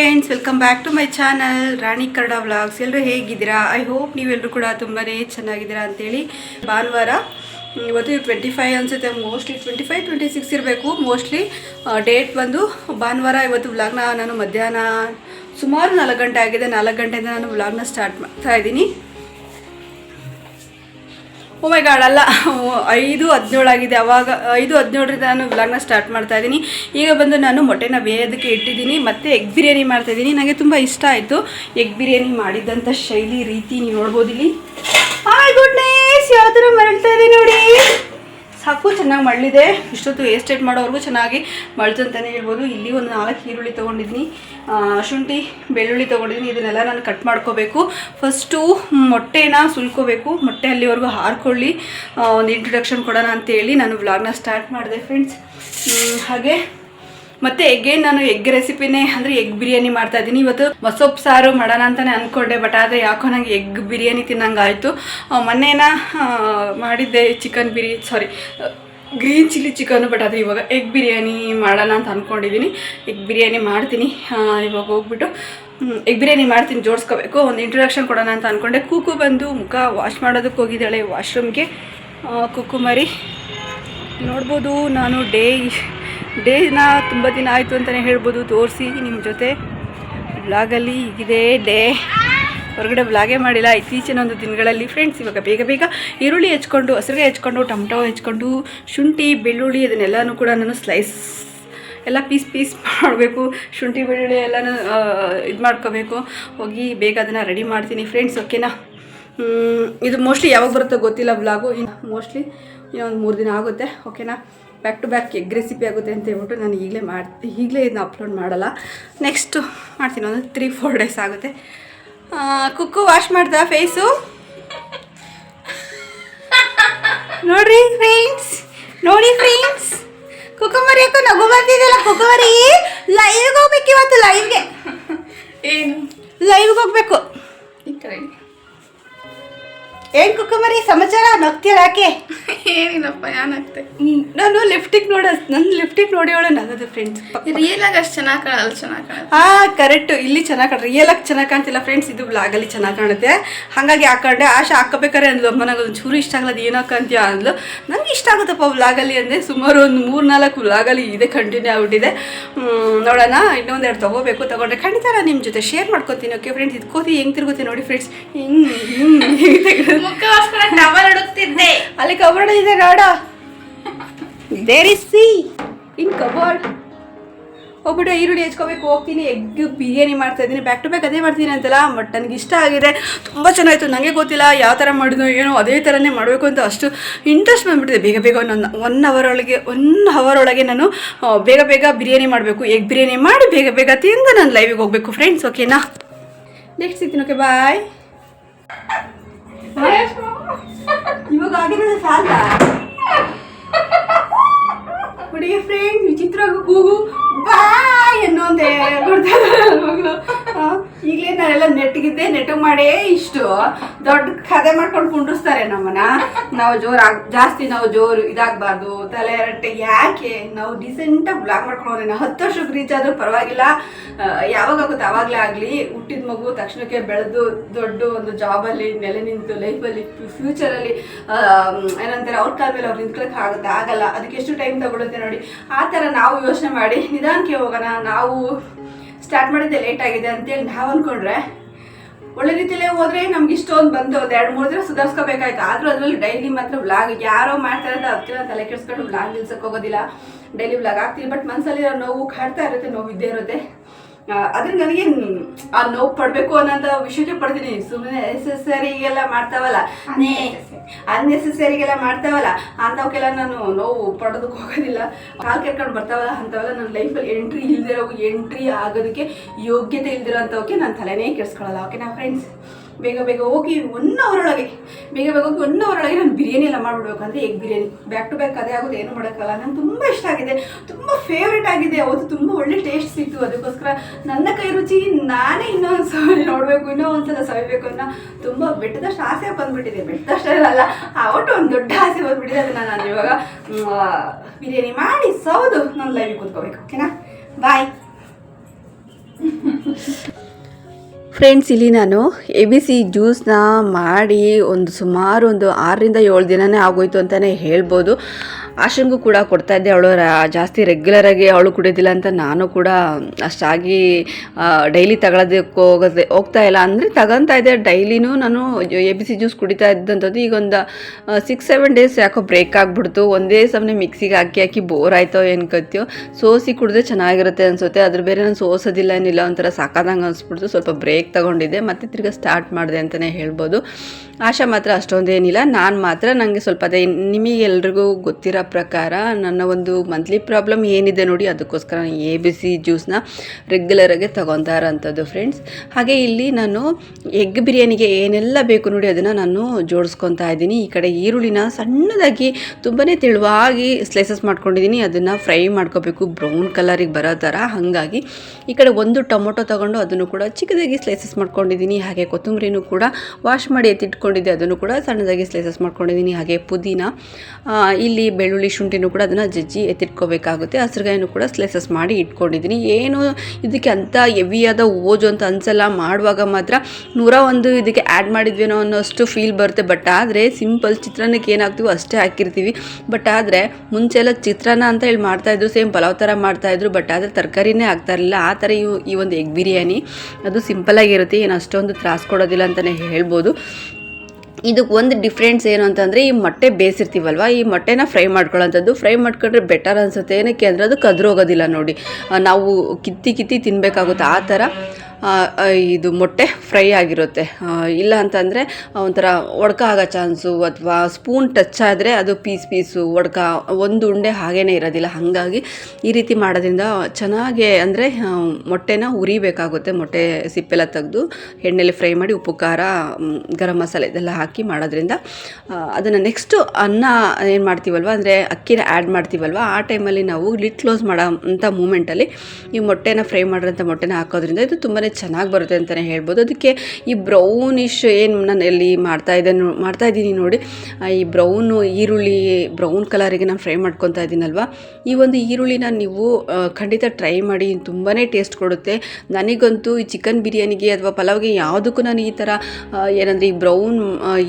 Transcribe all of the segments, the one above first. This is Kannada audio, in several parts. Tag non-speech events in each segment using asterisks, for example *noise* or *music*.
Friends welcome back to my channel Rani Kannada vlogs ಎಲ್ಲರೂ ಹೇಗಿದ್ದೀರಾ? ಐ ಹೋಪ್ ನೀವೆಲ್ಲರೂ ಕೂಡ ತುಂಬಾ ಚೆನ್ನಾಗಿದ್ದೀರಾ ಅಂತೇಳಿ ಭಾನುವಾರ, ಇವತ್ತು ಟ್ವೆಂಟಿ ಫೈವ್ ಅನಿಸುತ್ತೆ. Mostly twenty five twenty six ಇರಬೇಕು ಮೋಸ್ಟ್ಲಿ ಡೇಟ್ ಬಂದು ಭಾನುವಾರ ಇವತ್ತು ವ್ಲಾಗ್ನ ನಾನು ಮಧ್ಯಾಹ್ನ ಸುಮಾರು ನಾಲ್ಕು ಗಂಟೆ ಆಗಿದೆ. ನಾಲ್ಕು ಗಂಟೆಯಿಂದ ನಾನು ವ್ಲಾಗ್ನ ಸ್ಟಾರ್ಟ್ ಮಾಡ್ತಾ ಇದ್ದೀನಿ. ಮೈ ಗಾಡ್ ಅಲ್ಲ, ಐದು ಹದಿನೇಳು ಆಗಿದೆ. ಅವಾಗ, ಐದು ಹದಿನೇಳರಿಂದ ನಾನು ವ್ಲಾಗ್ನ ಸ್ಟಾರ್ಟ್ ಮಾಡ್ತಾ ಇದ್ದೀನಿ. ಈಗ ಬಂದು ನಾನು ಮೊಟ್ಟೆನ ಬೇಯೋದಕ್ಕೆ ಇಟ್ಟಿದ್ದೀನಿ, ಮತ್ತು ಎಗ್ ಬಿರಿಯಾನಿ ಮಾಡ್ತಾ ಇದ್ದೀನಿ. ನನಗೆ ತುಂಬ ಇಷ್ಟ ಆಯಿತು ಎಗ್ ಬಿರಿಯಾನಿ ಮಾಡಿದ್ದಂಥ ಶೈಲಿ, ರೀತಿ, ನೀವು ನೋಡ್ಬೋದು ಇಲ್ಲಿ. ಹಾಯ್ ಗುಡ್ನೆಸ್ ಯಾವ ಥರ ಮರಳ್ತಾ ಇದೆ ನೋಡಿ. ಸಾಕು ಚೆನ್ನಾಗಿ ಮಳ್ಳಿದೆ. ಇಷ್ಟೊತ್ತು ಏಸ್ಟೇಟ್ ಮಾಡೋವರೆಗೂ ಚೆನ್ನಾಗಿ ಮಳ್ತು ಅಂತಲೇ ಹೇಳ್ಬೋದು. ಇಲ್ಲಿ ಒಂದು ನಾಲ್ಕು ಈರುಳ್ಳಿ ತೊಗೊಂಡಿದ್ದೀನಿ ಶುಂಠಿ, ಬೆಳ್ಳುಳ್ಳಿ ತೊಗೊಂಡಿದ್ದೀನಿ ಇದನ್ನೆಲ್ಲ ನಾನು ಕಟ್ ಮಾಡ್ಕೋಬೇಕು. ಫಸ್ಟು ಮೊಟ್ಟೆನ ಸುಲ್ಕೋಬೇಕು. ಮೊಟ್ಟೆ ಅಲ್ಲಿವರೆಗೂ ಹಾರ್ಕೊಳ್ಳಿ. ಒಂದು ಇಂಟ್ರೊಡಕ್ಷನ್ ಕೊಡೋಣ ಅಂತೇಳಿ ನಾನು ವ್ಲಾಗ್ನ ಸ್ಟಾರ್ಟ್ ಮಾಡಿದೆ ಫ್ರೆಂಡ್ಸ್ ಹಾಗೆ ಮತ್ತೆ ಎಗ್ಗೇನ್ ನಾನು ಎಗ್ ರೆಸಿಪಿನೇ ಅಂದರೆ ಎಗ್ ಬಿರಿಯಾನಿ ಮಾಡ್ತಾ ಇದ್ದೀನಿ. ಇವತ್ತು ಮಸೊಪ್ಪು ಸಾರು ಮಾಡೋಣ ಅಂತಲೇ ಅನ್ಕೊಂಡೆ ಬಟ್ ಆದರೆ ಯಾಕೋ ನನಗೆ ಎಗ್ ಬಿರಿಯಾನಿ ತಿನ್ನಂಗಾಯಿತು. ಮೊನ್ನೆನ ಮಾಡಿದ್ದೆ chicken ಬಿರಿ sorry green chilli chicken but ಆದರೆ ಇವಾಗ ಎಗ್ ಬಿರಿಯಾನಿ ಮಾಡೋಣ ಅಂತ ಅಂದ್ಕೊಂಡಿದ್ದೀನಿ ಎಗ್ ಬಿರಿಯಾನಿ ಮಾಡ್ತೀನಿ. ಇವಾಗ ಹೋಗ್ಬಿಟ್ಟು ಎಗ್ ಬಿರಿಯಾನಿ ಮಾಡ್ತೀನಿ, ಜೋಡಿಸ್ಕೋಬೇಕು. ಒಂದು ಇಂಟ್ರೊಡಕ್ಷನ್ ಕೊಡೋಣ ಅಂತ ಅಂದ್ಕೊಂಡೆ ಕೂಕು ಬಂದು ಮುಖ ವಾಶ್ ಮಾಡೋದಕ್ಕೆ ಹೋಗಿದ್ದಾಳೆ ವಾಶ್ರೂಮ್ಗೆ ಕುಕ್ಕು ಮರಿ ನೋಡ್ಬೋದು ನಾನು ಡೇ ಡೇನ ತುಂಬ ದಿನ ಆಯಿತು ಅಂತಲೇ ಹೇಳ್ಬೋದು. ತೋರಿಸಿ ನಿಮ್ಮ ಜೊತೆ. ಬ್ಲಾಗಲ್ಲಿ ಈಗಿದೆ ಡೇ. ಹೊರಗಡೆ ಬ್ಲಾಗೇ ಮಾಡಿಲ್ಲ. ಇತ್ತೀಚಿನ ಒಂದು ದಿನಗಳಲ್ಲಿ ಫ್ರೆಂಡ್ಸ್ ಇವಾಗ ಬೇಗ ಬೇಗ ಈರುಳ್ಳಿ ಹೆಚ್ಕೊಂಡು, ಹಸಿರುಗೆ ಹೆಚ್ಕೊಂಡು, ಟೊಮಟೊ ಹೆಚ್ಕೊಂಡು, ಶುಂಠಿ, ಬೆಳ್ಳುಳ್ಳಿ ಅದನ್ನೆಲ್ಲನೂ ಕೂಡ ನಾನು ಸ್ಲೈಸ್ ಎಲ್ಲ ಪೀಸ್ ಪೀಸ್ ಮಾಡಬೇಕು. ಶುಂಠಿ, ಬೆಳ್ಳುಳ್ಳಿ ಎಲ್ಲನೂ ಇದು ಮಾಡ್ಕೋಬೇಕು. ಹೋಗಿ ಬೇಗ ಅದನ್ನು ರೆಡಿ ಮಾಡ್ತೀನಿ ಫ್ರೆಂಡ್ಸ್ ಓಕೆನಾ ಇದು ಮೋಸ್ಟ್ಲಿ ಯಾವಾಗ ಬರುತ್ತೋ ಗೊತ್ತಿಲ್ಲ ವ್ಲಾಗು. ಇನ್ನು ಮೋಸ್ಟ್ಲಿ ಇನ್ನೊಂದು ಮೂರು ದಿನ ಆಗುತ್ತೆ ಓಕೆನಾ back to back egg recipe ಆಗುತ್ತೆ ಅಂತ ಹೇಳ್ಬಿಟ್ಟು ನಾನು ಈಗಲೇ ಮಾಡಿ ಈಗಲೇ ಇದನ್ನ ಅಪ್ಲೋಡ್ ಮಾಡಲ್ಲ. ನೆಕ್ಸ್ಟು ಮಾಡ್ತೀನಿ ಒಂದು ತ್ರೀ ಫೋರ್ ಡೇಸ್ ಆಗುತ್ತೆ. ಕುಕ್ಕು ವಾಶ್ ಮಾಡ್ದ ಫೇಸು ನೋಡ್ರಿ ಫ್ರೆಂಡ್ಸ್ ನೋಡಿ ಫ್ರೆಂಡ್ಸ್ ಕುಕ್ಕುಮರಿ ಯಾಕೋ ನಗು ಬರ್ತಿದೆಯಲ್ಲ ಕುಕ್ಕುಮರಿ ಲೈವ್ಗೆ ಹೋಗ್ಬೇಕು ಇವತ್ತು ಲೈವ್ಗೆ ಏನು? ಲೈವ್ಗೆ ಹೋಗ್ಬೇಕು. ಈ ಕಡೆ. ಏನ್ ಕುಕುಮರಿ ಸಮಾಚಾರ? ನಗ್ತೀರ ಯಾಕೆ? ಏನಿಲ್ಲಪ್ಪ ಏನಾಗ್ತೆ ನಾನು ಲಿಫ್ಟಿಗೆ ನೋಡ ನನ್ನ ಲಿಫ್ಟಿಗೆ ನೋಡಿ ಅವಳು ನನ್ನದು ಫ್ರೆಂಡ್ಸ್ ರಿಯಲ್ ಆಗಿ ಅಷ್ಟು ಚೆನ್ನಾಗಿ ಕಾಣಲ್ಲ ಚೆನ್ನಾಗಿ ಕಾಣ ಹಾ ಕರೆಕ್ಟ್ ಇಲ್ಲಿ ಚೆನ್ನಾಗಿ ಕಾಣ ರಿಯಲ್ ಆಗಿ ಚೆನ್ನಾಗಿ ಕಾಣ್ತಿಲ್ಲ ಫ್ರೆಂಡ್ಸ್ ಇದು ಬ್ಲಾಗಲ್ಲಿ ಚೆನ್ನಾಗಿ ಕಾಣುತ್ತೆ. ಹಾಗಾಗಿ ಹಾಕೊಂಡೆ ಆಶೆ ಹಾಕೋಬೇಕಾರೆ ಅಂದ್ಲು ಅಮ್ಮ ನಂಗೆ ಒಂದು ಚೂರು ಇಷ್ಟ ಆಗಲ್ಲ ಅದು ಏನೋ ಅಂತೀಯ ಅಂದ್ಲು. ನಂಗೆ ಇಷ್ಟ ಆಗುತ್ತಪ್ಪ ಬ್ಲಾಗಲ್ಲಿ ಅಂದರೆ ಸುಮಾರು ಒಂದು ಮೂರು ನಾಲ್ಕು ಬ್ಲಾಗಲ್ಲಿ ಇದೆ ಕಂಟಿನ್ಯೂ ಆಗ್ಬಿಟ್ಟಿದೆ. ನೋಡೋಣ ಇನ್ನೊಂದೆರಡು ತೊಗೋಬೇಕು ತೊಗೊಂಡ್ರೆ ಖಂಡಿತ ನಾನು ನಿಮ್ಮ ಜೊತೆ ಶೇರ್ ಮಾಡ್ಕೊತೀನಿ ಓಕೆ ಫ್ರೆಂಡ್ಸ್ ಇದ್ಕೋತಿ ಹೆಂಗೆ ತಿರುಗುತ್ತೆ ನೋಡಿ ಫ್ರೆಂಡ್ಸ್ ಹಿಂಗೆ ಹಿಂಗೆ ಹುಡುಕ್ತಿದ್ದೆ ಅಲ್ಲಿ ಕಬೋರ್ಡ್ ಇದೆ ನೋಡ there is see in cupboard ಹೋಗ್ಬಿಟ್ಟು ಈರುಳ್ಳಿ ಹೆಚ್ಕೋಬೇಕು ಹೋಗ್ತೀನಿ. ಎಗ್ ಬಿರಿಯಾನಿ ಮಾಡ್ತಾ ಇದ್ದೀನಿ. ಬ್ಯಾಕ್ ಟು ಬ್ಯಾಕ್ ಅದೇ ಮಾಡ್ತೀನಿ ಅಂತಲ್ಲ ಬಟ್ ನನಗೆ ಇಷ್ಟ ಆಗಿದೆ. ತುಂಬ ಚೆನ್ನಾಗಿತ್ತು ನನಗೆ ಗೊತ್ತಿಲ್ಲ ಯಾವ ಥರ ಮಾಡಿದ್ನೋ ಏನೋ ಅದೇ ಥರನೇ ಮಾಡಬೇಕು ಅಂತ ಅಷ್ಟು ಇಂಟ್ರೆಸ್ಟ್ ಬಂದ್ಬಿಟ್ಟಿದೆ. ಬೇಗ ಬೇಗ ಒಂದು ಒನ್ ಅವರ್ ಒಳಗೆ ಒನ್ ಅವರ್ ಒಳಗೆ ನಾನು ಬೇಗ ಬೇಗ ಬಿರಿಯಾನಿ ಮಾಡಬೇಕು. ಎಗ್ ಬಿರಿಯಾನಿ ಮಾಡಿ ಬೇಗ ಬೇಗ ತಿಂದು ನಾನು ಲೈವಿಗೆ ಹೋಗಬೇಕು. ಫ್ರೆಂಡ್ಸ್ ಓಕೆನಾ ನೆಕ್ಸ್ಟ್ ಸಿಗ್ತೀನಿ ಓಕೆ ಬಾಯ್ ಇವಾಗ ಆಗಿರೋದು ಸಾಲ? ಹುಡುಗಿ ಫ್ರೆಂಡ್ ವಿಚಿತ್ರ ಕೂಗು ಬಾಯ್ ಅನ್ನೋಂದೆ ಮಗಳು. ಈಗಲೇ ನಾನೆಲ್ಲ ನೆಟ್ಟಗಿದ್ದೆ, ನೆಟ್ಟು ಮಾಡೇ ಇಷ್ಟು. ದೊಡ್ಡ ಕದೆ ಮಾಡ್ಕೊಂಡು ಕುಂಡಿಸ್ತಾರೆ ನಮ್ಮನ್ನ. ನಾವು ಜೋರು ಜಾಸ್ತಿ ನಾವು ಜೋರು ಇದಾಗಬಾರ್ದು. ತಲೆ ರಟ್ಟೆ ಯಾಕೆ? ನಾವು ಡಿಸೆಂಟಾಗಿ ಬ್ಲಾಕ್ ಮಾಡ್ಕೊಂಡು ಹತ್ತು ವರ್ಷಕ್ಕೆ ರೀಚ್ ಆದ್ರೂ ಪರವಾಗಿಲ್ಲ. ಯಾವಾಗ ಆಗುತ್ತೆ ಆವಾಗಲೇ ಆಗಲಿ. ಹುಟ್ಟಿದ ಮಗು, ತಕ್ಷಣಕ್ಕೆ ಬೆಳೆದು ದೊಡ್ಡ ಒಂದು ಜಾಬಲ್ಲಿ ನೆಲೆ ನಿಂತು ಲೈಫಲ್ಲಿ ಫ್ಯೂಚರಲ್ಲಿ ಏನಂತಾರೆ, ಅವ್ರ ಕಾಲ ಮೇಲೆ ಅವ್ರು ನಿಂತ್ಕೊಳಕ್ಕೆ ಆಗುತ್ತೆ ಆಗಲ್ಲ. ಅದಕ್ಕೆ ಎಷ್ಟು ಟೈಮ್ ತಗೊಳುತ್ತೆ ನೋಡಿ. ಆ ಥರ ನಾವು ಯೋಚನೆ ಮಾಡಿ ನಿಧಾನಕ್ಕೆ ಹೋಗೋಣ. ನಾವು ಸ್ಟಾರ್ಟ್ ಮಾಡಿದ್ದೆ ಲೇಟ್ ಆಗಿದೆ ಅಂತೇಳಿ ನಾವು ಅಂದ್ಕೊಂಡ್ರೆ ಒಳ್ಳೆ ರೀತಿಯಲ್ಲೇ ಹೋದ್ರೆ ನಮ್ಗೆ ಇಷ್ಟೊಂದು ಬಂದು ಒಂದು ಎರಡು ಮೂರು ದಿನ ಸುಧಾರಿಸ್ಕೋಬೇಕಾಯ್ತು. ಆದ್ರೂ ಅದರಲ್ಲಿ ಡೈಲಿ ಮಾತ್ರ ವ್ಲಾಗ್ ಯಾರೋ ಮಾಡ್ತಾ ಇರೋದು ಅದಕ್ಕೆ ತಲೆ ಕೆಡಿಸ್ಕೊಂಡು ವ್ಲಾಗ್ ನಿಲ್ಸಕ್ಕೆ ಹೋಗೋದಿಲ್ಲ. ಡೈಲಿ ವ್ಲಾಗ್ ಆಗ್ತೀನಿ ಬಟ್ ಮನಸ್ಸಲ್ಲಿ ನೋವು, ಕಾಡ್ತಾ ಇರುತ್ತೆ ನೋವು ಇದ್ದೇ ಇರುತ್ತೆ. ಆದ್ರೆ ನನಗೆ ಆ ನೋವು ಪಡಬೇಕು ಅನ್ನೋಂಥ ವಿಷಯಕ್ಕೆ ಪಡ್ತೀನಿ. ಸುಮ್ಮನೆ ನೆಸೆಸರಿಗೆಲ್ಲ ಮಾಡ್ತಾವಲ್ಲ. ಅನ್ನೆಸೆಸರಿಗೆಲ್ಲ ಮಾಡ್ತಾವಲ್ಲ, ಅಂಥವಕ್ಕೆಲ್ಲ ನಾನು ನೋವು ಪಡೋದಕ್ಕೆ ಹೋಗೋದಿಲ್ಲ. ಕಾಲು ಕೆರ್ಕೊಂಡು ಬರ್ತಾವಲ್ಲ, ಅಂಥವೆಲ್ಲ ನನ್ನ ಲೈಫಲ್ಲಿ ಎಂಟ್ರಿ ಇಲ್ದಿರೋ ಎಂಟ್ರಿ ಆಗೋದಕ್ಕೆ ಯೋಗ್ಯತೆ ಇಲ್ದಿರೋ ಅಂಥವಕ್ಕೆ ನಾನು ತಲೆನೇ ಕೆಡಿಸ್ಕೊಳ್ಳಲ್ಲ ಓಕೆ ನಾ ಫ್ರೆಂಡ್ಸ್ ಬೇಗ ಬೇಗ ಹೋಗಿ ಒನ್ ಅವರೊಳಗೆ ಬೇಗ ಬೇಗ ಹೋಗಿ ಒನ್ ಅವರೊಳಗೆ ನಾನು ಬಿರಿಯಾನಿ ಎಲ್ಲ ಮಾಡಿಬಿಡ್ಬೇಕು ಅಂದರೆ egg biryani? Back to back ಅದೇ ಆಗೋದು, ಏನು ಮಾಡೋಕ್ಕಲ್ಲ ನಂಗೆ ತುಂಬ ಇಷ್ಟ ಆಗಿದೆ. ತುಂಬ ಫೇವ್ರೇಟ್ ಆಗಿದೆ. ಅವತ್ತು ತುಂಬ ಒಳ್ಳೆ ಟೇಸ್ಟ್ ಸಿಕ್ತು. ಅದಕ್ಕೋಸ್ಕರ ನನ್ನ ಕೈ ರುಚಿ ನಾನೇ ಇನ್ನೊಂದು ಸಲ ನೋಡಬೇಕು ಇನ್ನೂ ಒಂದ್ಸಲ ಸವಿಬೇಕು ಅನ್ನೋ ತುಂಬ ಬೆಟ್ಟದಷ್ಟು ಆಸೆ ಬಂದ್ಬಿಟ್ಟಿದೆ. ಬೆಟ್ಟದಷ್ಟು ಅಲ್ಲ ಆ ಒಟ್ಟು ಒಂದು ದೊಡ್ಡ ಆಸೆ ಬಂದ್ಬಿಟ್ಟಿದೆ ಅದನ್ನು ನಾನು ಇವಾಗ ಬಿರಿಯಾನಿ ಮಾಡಿ ಸೌದು ನನ್ನ ಲೈವ್ ಕೂತ್ಕೋಬೇಕು. ಓಕೆನಾ ಬಾಯ್ ಫ್ರೆಂಡ್ಸ್, ಇಲ್ಲಿ ನಾನು ಎ ಬಿ ಸಿ ಜ್ಯೂಸ್ನ ಮಾಡಿ ಒಂದು ಸುಮಾರು ಒಂದು ಆರರಿಂದ ಏಳು ದಿನನೇ ಆಗೋಯ್ತು ಅಂತಲೇ ಹೇಳ್ಬೋದು. ಆಶಂಗೂ ಕೂಡ ಕೊಡ್ತಾ ಇದ್ದೆ. ಅವಳು ಜಾಸ್ತಿ ರೆಗ್ಯುಲರಾಗಿ ಅವಳು ಕುಡಿಯೋದಿಲ್ಲ ಅಂತ ನಾನು ಕೂಡ ಅಷ್ಟಾಗಿ ಡೈಲಿ ತಗೊಳ್ಳೋದಕ್ಕೆ ಹೋಗೋದೆ, ಹೋಗ್ತಾ ಇಲ್ಲ. ಅಂದರೆ ತಗೊತಾ ಇದ್ದೆ. ಡೈಲಿನೂ ನಾನು ಎ ಬಿ ಸಿ ಜ್ಯೂಸ್ ಕುಡಿತಾ ಇದ್ದಂಥದ್ದು ಈಗ ಒಂದು ಸಿಕ್ಸ್ ಸೆವೆನ್ ಡೇಸ್ ಯಾಕೋ ಬ್ರೇಕ್ ಆಗಿಬಿಡ್ತು. ಒಂದೇ ಸಮನೆ ಮಿಕ್ಸಿಗೆ ಹಾಕಿ ಹಾಕಿ ಬೋರ್ ಆಯ್ತೋ ಏನು ಕತ್ತೋ ಸೋಸಿ ಕುಡಿದ್ರೆ ಚೆನ್ನಾಗಿರುತ್ತೆ ಅನಿಸುತ್ತೆ. ಅದ್ರ ಬೇರೆ ನಾನು ಸೋಸೋದಿಲ್ಲ, ಏನಿಲ್ಲ, ಒಂಥರ ಸಾಕಾದಂಗೆ ಅನಿಸ್ಬಿಡ್ತು. ಸ್ವಲ್ಪ ಬ್ರೇಕ್ ತಗೊಂಡಿದ್ದೆ. ಮತ್ತೆ ತಿರ್ಗಿ ಸ್ಟಾರ್ಟ್ ಮಾಡಿದೆ ಅಂತಲೇ ಹೇಳ್ಬೋದು. ಆಶಾ ಮಾತ್ರ ಅಷ್ಟೊಂದೇನಿಲ್ಲ ನಾನು ಮಾತ್ರ ನನಗೆ ಸ್ವಲ್ಪ ಅದೇ ನಿಮಗೆಲ್ರಿಗೂ ಗೊತ್ತಿರೋ ಪ್ರಕಾರ ನನ್ನ ಒಂದು ಮಂತ್ಲಿ ಪ್ರಾಬ್ಲಮ್ ಏನಿದೆ ನೋಡಿ ಅದಕ್ಕೋಸ್ಕರ ಎ ಬಿ ಸಿ ಜ್ಯೂಸ್ನ ರೆಗ್ಯುಲರಾಗಿ ತಗೊತಾ ಇರೋಂಥದ್ದು ಫ್ರೆಂಡ್ಸ್ ಹಾಗೆ ಇಲ್ಲಿ ನಾನು ಎಗ್ ಬಿರಿಯಾನಿಗೆ ಏನೆಲ್ಲ ಬೇಕು ನೋಡಿ ಅದನ್ನು ನಾನು ಜೋಡಿಸ್ಕೊತಾ ಇದ್ದೀನಿ. ಈ ಕಡೆ ಈರುಳ್ಳಿನ ಸಣ್ಣದಾಗಿ ತುಂಬಾ ತೆಳುವಾಗಿ ಸ್ಲೈಸಸ್ ಮಾಡ್ಕೊಂಡಿದ್ದೀನಿ. ಅದನ್ನು ಫ್ರೈ ಮಾಡ್ಕೋಬೇಕು. ಬ್ರೌನ್ ಕಲರಿಗೆ ಬರೋ ಥರ ಹಾಗಾಗಿ ಈ ಕಡೆ ಒಂದು ಟೊಮೊಟೊ ತೊಗೊಂಡು ಅದನ್ನು ಕೂಡ ಚಿಕ್ಕದಾಗಿ ಸ್ಲೈಸಸ್ ಮಾಡ್ಕೊಂಡಿದ್ದೀನಿ. ಹಾಗೆ ಕೊತ್ತಂಬರಿನೂ ಕೂಡ ವಾಶ್ ಮಾಡಿ ಎತ್ತಿಟ್ಕೊಂಡಿದ್ದೆ ಅದನ್ನು ಕೂಡ ಸಣ್ಣದಾಗಿ ಸ್ಲೈಸಸ್ ಮಾಡ್ಕೊಂಡಿದ್ದೀನಿ ಹಾಗೆ ಪುದೀನ. ಇಲ್ಲಿ ಬೆಳ್ಳುಳ್ಳಿ ಶುಂಠಿನೂ ಕೂಡ ಅದನ್ನು ಜಜ್ಜಿ ಎತ್ತಿಟ್ಕೋಬೇಕಾಗುತ್ತೆ. ಹಸಿರುಗಾಯಿನೂ ಕೂಡ ಸ್ಲೈಸಸ್ ಮಾಡಿ ಇಟ್ಕೊಂಡಿದ್ದೀನಿ ಏನು ಇದಕ್ಕೆ ಅಂತ ಹೆವಿಯಾದ ಓಜು ಅಂತ ಅನ್ಸಲ್ಲ. ಮಾಡುವಾಗ ಮಾತ್ರ ನೂರ ಒಂದು ಇದಕ್ಕೆ ಆ್ಯಡ್ ಮಾಡಿದ್ವೇನೋ ಅನ್ನೋಷ್ಟು ಫೀಲ್ ಬರುತ್ತೆ. ಬಟ್ ಆದರೆ ಸಿಂಪಲ್ ಚಿತ್ರಾನ್ನಕ್ಕೆ ಏನಾಗ್ತೀವೋ ಅಷ್ಟೇ ಹಾಕಿರ್ತೀವಿ. ಬಟ್ ಆದರೆ ಮುಂಚೆ ಎಲ್ಲ ಚಿತ್ರಾನ್ನ ಅಂತ ಹೇಳಿ ಮಾಡ್ತಾಯಿದ್ರು ಸೇಮ್ ಪಲಾವ್ ಥರ ಮಾಡ್ತಾಯಿದ್ರು ಬಟ್ ಆದರೆ ತರಕಾರಿನೇ ಆಗ್ತಾ ಇರಲಿಲ್ಲ. ಆ ಥರ ಈ ಒಂದು ಎಗ್ ಬಿರಿಯಾನಿ ಅದು ಸಿಂಪಲಾಗಿರುತ್ತೆ ಏನು ಅಷ್ಟೊಂದು ತ್ರಾಸು ಕೊಡೋದಿಲ್ಲ ಅಂತಲೇ ಹೇಳ್ಬೋದು. ಇದಕ್ಕೆ ಒಂದು ಡಿಫ್ರೆನ್ಸ್ ಏನು ಅಂತಂದರೆ ಈ ಮೊಟ್ಟೆ ಬೇಯಿಸಿರ್ತೀವಲ್ವ, ಈ ಮೊಟ್ಟೆನ ಫ್ರೈ ಮಾಡ್ಕೊಳ್ಳೋಂಥದ್ದು. ಫ್ರೈ ಮಾಡ್ಕೊಂಡ್ರೆ ಬೆಟರ್ ಅನಿಸುತ್ತೆ. ಏನಕ್ಕೆ ಅಂದರೆ ಅದು ಕದ್ರೋಗೋದಿಲ್ಲ ನೋಡಿ. ನಾವು ಕಿತ್ತಿ ಕಿತ್ತಿ ತಿನ್ನಬೇಕಾಗುತ್ತೆ ಆ ಥರ. ಇದು ಮೊಟ್ಟೆ ಫ್ರೈ ಆಗಿರುತ್ತೆ. ಇಲ್ಲ ಅಂತಂದರೆ ಒಂಥರ ಒಡ್ಕ ಆಗೋ ಚಾನ್ಸು ಅಥವಾ ಸ್ಪೂನ್ ಟಚ್ ಆದರೆ ಅದು ಪೀಸ್ ಪೀಸು ಒಡ್ಕ ಒಂದು ಉಂಡೆ ಹಾಗೇ ಇರೋದಿಲ್ಲ. ಹಾಗಾಗಿ ಈ ರೀತಿ ಮಾಡೋದ್ರಿಂದ ಚೆನ್ನಾಗಿ ಅಂದರೆ ಮೊಟ್ಟೆನ ಉರಿಬೇಕಾಗುತ್ತೆ. ಮೊಟ್ಟೆ ಸಿಪ್ಪೆಲ್ಲ ತೆಗೆದು ಎಣ್ಣೆಲಿ ಫ್ರೈ ಮಾಡಿ ಉಪ್ಪು, ಖಾರ ಗರಂ ಮಸಾಲೆ ಇದೆಲ್ಲ ಹಾಕಿ ಮಾಡೋದ್ರಿಂದ ಅದನ್ನು ನೆಕ್ಸ್ಟು ಅನ್ನ ಏನು ಮಾಡ್ತೀವಲ್ವ ಅಂದರೆ ಅಕ್ಕಿನ ಆ್ಯಡ್ ಮಾಡ್ತೀವಲ್ವ, ಆ ಟೈಮಲ್ಲಿ ನಾವು ಲಿಟ್ ಕ್ಲೋಸ್ ಮಾಡೋ ಅಂಥ ಮೂಮೆಂಟಲ್ಲಿ ಈ ಮೊಟ್ಟೆನ ಫ್ರೈ ಮಾಡಿರೋಂಥ ಮೊಟ್ಟೆನ ಹಾಕೋದ್ರಿಂದ ಇದು ತುಂಬಾ ಚೆನ್ನಾಗಿ ಬರುತ್ತೆ ಅಂತಲೇ ಹೇಳ್ಬೋದು. ಅದಕ್ಕೆ ಈ ಬ್ರೌನಿಶ್ ಏನು ನಾನು ಇಲ್ಲಿ ಮಾಡ್ತಾ ಇದ್ದೆ ಮಾಡ್ತಾ ಇದ್ದೀನಿ ನೋಡಿ. ಈ ಬ್ರೌನು ಈರುಳ್ಳಿ ಬ್ರೌನ್ ಕಲರಿಗೆ ನಾನು ಫ್ರೈ ಮಾಡ್ಕೊತಾ ಇದ್ದೀನಲ್ವ? ಈ ಒಂದು ಈರುಳ್ಳಿನ ನೀವು ಖಂಡಿತ ಟ್ರೈ ಮಾಡಿ ತುಂಬಾ ಟೇಸ್ಟ್ ಕೊಡುತ್ತೆ. ನನಗಂತೂ ಈ ಚಿಕನ್ ಬಿರಿಯಾನಿಗೆ ಅಥವಾ ಪಲಾವ್ಗೆ ಯಾವುದಕ್ಕೂ ನಾನು ಈ ಥರ ಏನಂದರೆ ಈ ಬ್ರೌನ್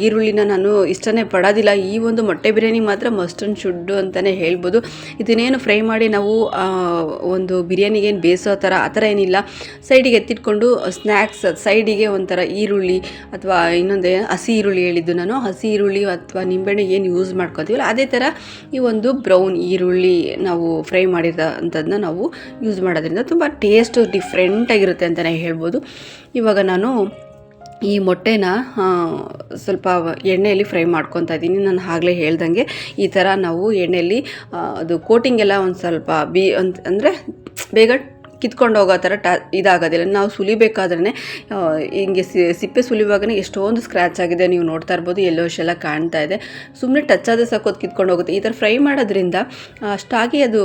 ಈರುಳ್ಳಿನ ನಾನು ಇಷ್ಟನೇ ಪಡೋದಿಲ್ಲ. ಈ ಒಂದು ಮೊಟ್ಟೆ ಬಿರಿಯಾನಿ ಮಾತ್ರ ಮಸ್ಟ್ ಅಂಡ್ ಶುಡ್ ಅಂತಲೇ ಹೇಳ್ಬೋದು. ಇದನ್ನೇನು ಫ್ರೈ ಮಾಡಿ ನಾವು ಒಂದು ಬಿರಿಯಾನಿಗೆ ಏನು ಬೇಯಿಸೋ ಥರ ಆ ಥರ ಏನಿಲ್ಲ. ಸೈಡಿಗೆ ಎತ್ತಿಟ್ಕೊಂಡು ಸ್ನ್ಯಾಕ್ಸ್ ಸೈಡಿಗೆ ಒಂಥರ ಈರುಳ್ಳಿ ಅಥವಾ ಇನ್ನೊಂದೇ ಹಸಿ ಈರುಳ್ಳಿ ಹೇಳಿದ್ದು ನಾನು. ಹಸಿ ಈರುಳ್ಳಿ ಅಥವಾ ನಿಂಬೆಹಣ್ಣು ಏನು ಯೂಸ್ ಮಾಡ್ಕೋತೀವಲ್ಲ, ಅದೇ ಥರ ಈ ಒಂದು ಬ್ರೌನ್ ಈರುಳ್ಳಿ ನಾವು ಫ್ರೈ ಮಾಡಿರೋ ನಾವು ಯೂಸ್ ಮಾಡೋದ್ರಿಂದ ತುಂಬ ಟೇಸ್ಟು ಡಿಫ್ರೆಂಟಾಗಿರುತ್ತೆ ಅಂತಲೇ ಹೇಳ್ಬೋದು. ಇವಾಗ ನಾನು ಈ ಮೊಟ್ಟೆನ ಸ್ವಲ್ಪ ಎಣ್ಣೆಯಲ್ಲಿ ಫ್ರೈ ಮಾಡ್ಕೊತಾ ಇದ್ದೀನಿ. ನಾನು ಆಗಲೇ ಹೇಳ್ದಂಗೆ ಈ ಥರ ನಾವು ಎಣ್ಣೆಯಲ್ಲಿ ಅದು ಕೋಟಿಂಗ್ ಎಲ್ಲ ಒಂದು ಸ್ವಲ್ಪ ಬಿ ಅಂತ ಅಂದರೆ ಬೇಗ ಕಿತ್ಕೊಂಡು ಹೋಗೋ ಥರ ಟ ಇದಾಗೋದಿಲ್ಲ. ನಾವು ಸುಲಿಬೇಕಾದ್ರೆ ಹಿಂಗೆ ಸಿಪ್ಪೆ ಸುಲಿಯುವಾಗನೇ ಎಷ್ಟೊಂದು ಸ್ಕ್ರ್ಯಾಚ್ ಆಗಿದೆ. ನೀವು ನೋಡ್ತಾ ಇರ್ಬೋದು ಎಲ್ಲೋಶ್ ಎಲ್ಲ ಕಾಣ್ತಾ ಇದೆ. ಸುಮ್ಮನೆ ಟಚ್ ಆದರೆ ಅದು ಕಿತ್ಕೊಂಡು ಹೋಗುತ್ತೆ. ಈ ಥರ ಫ್ರೈ ಮಾಡೋದ್ರಿಂದ ಅಷ್ಟಾಗಿ ಅದು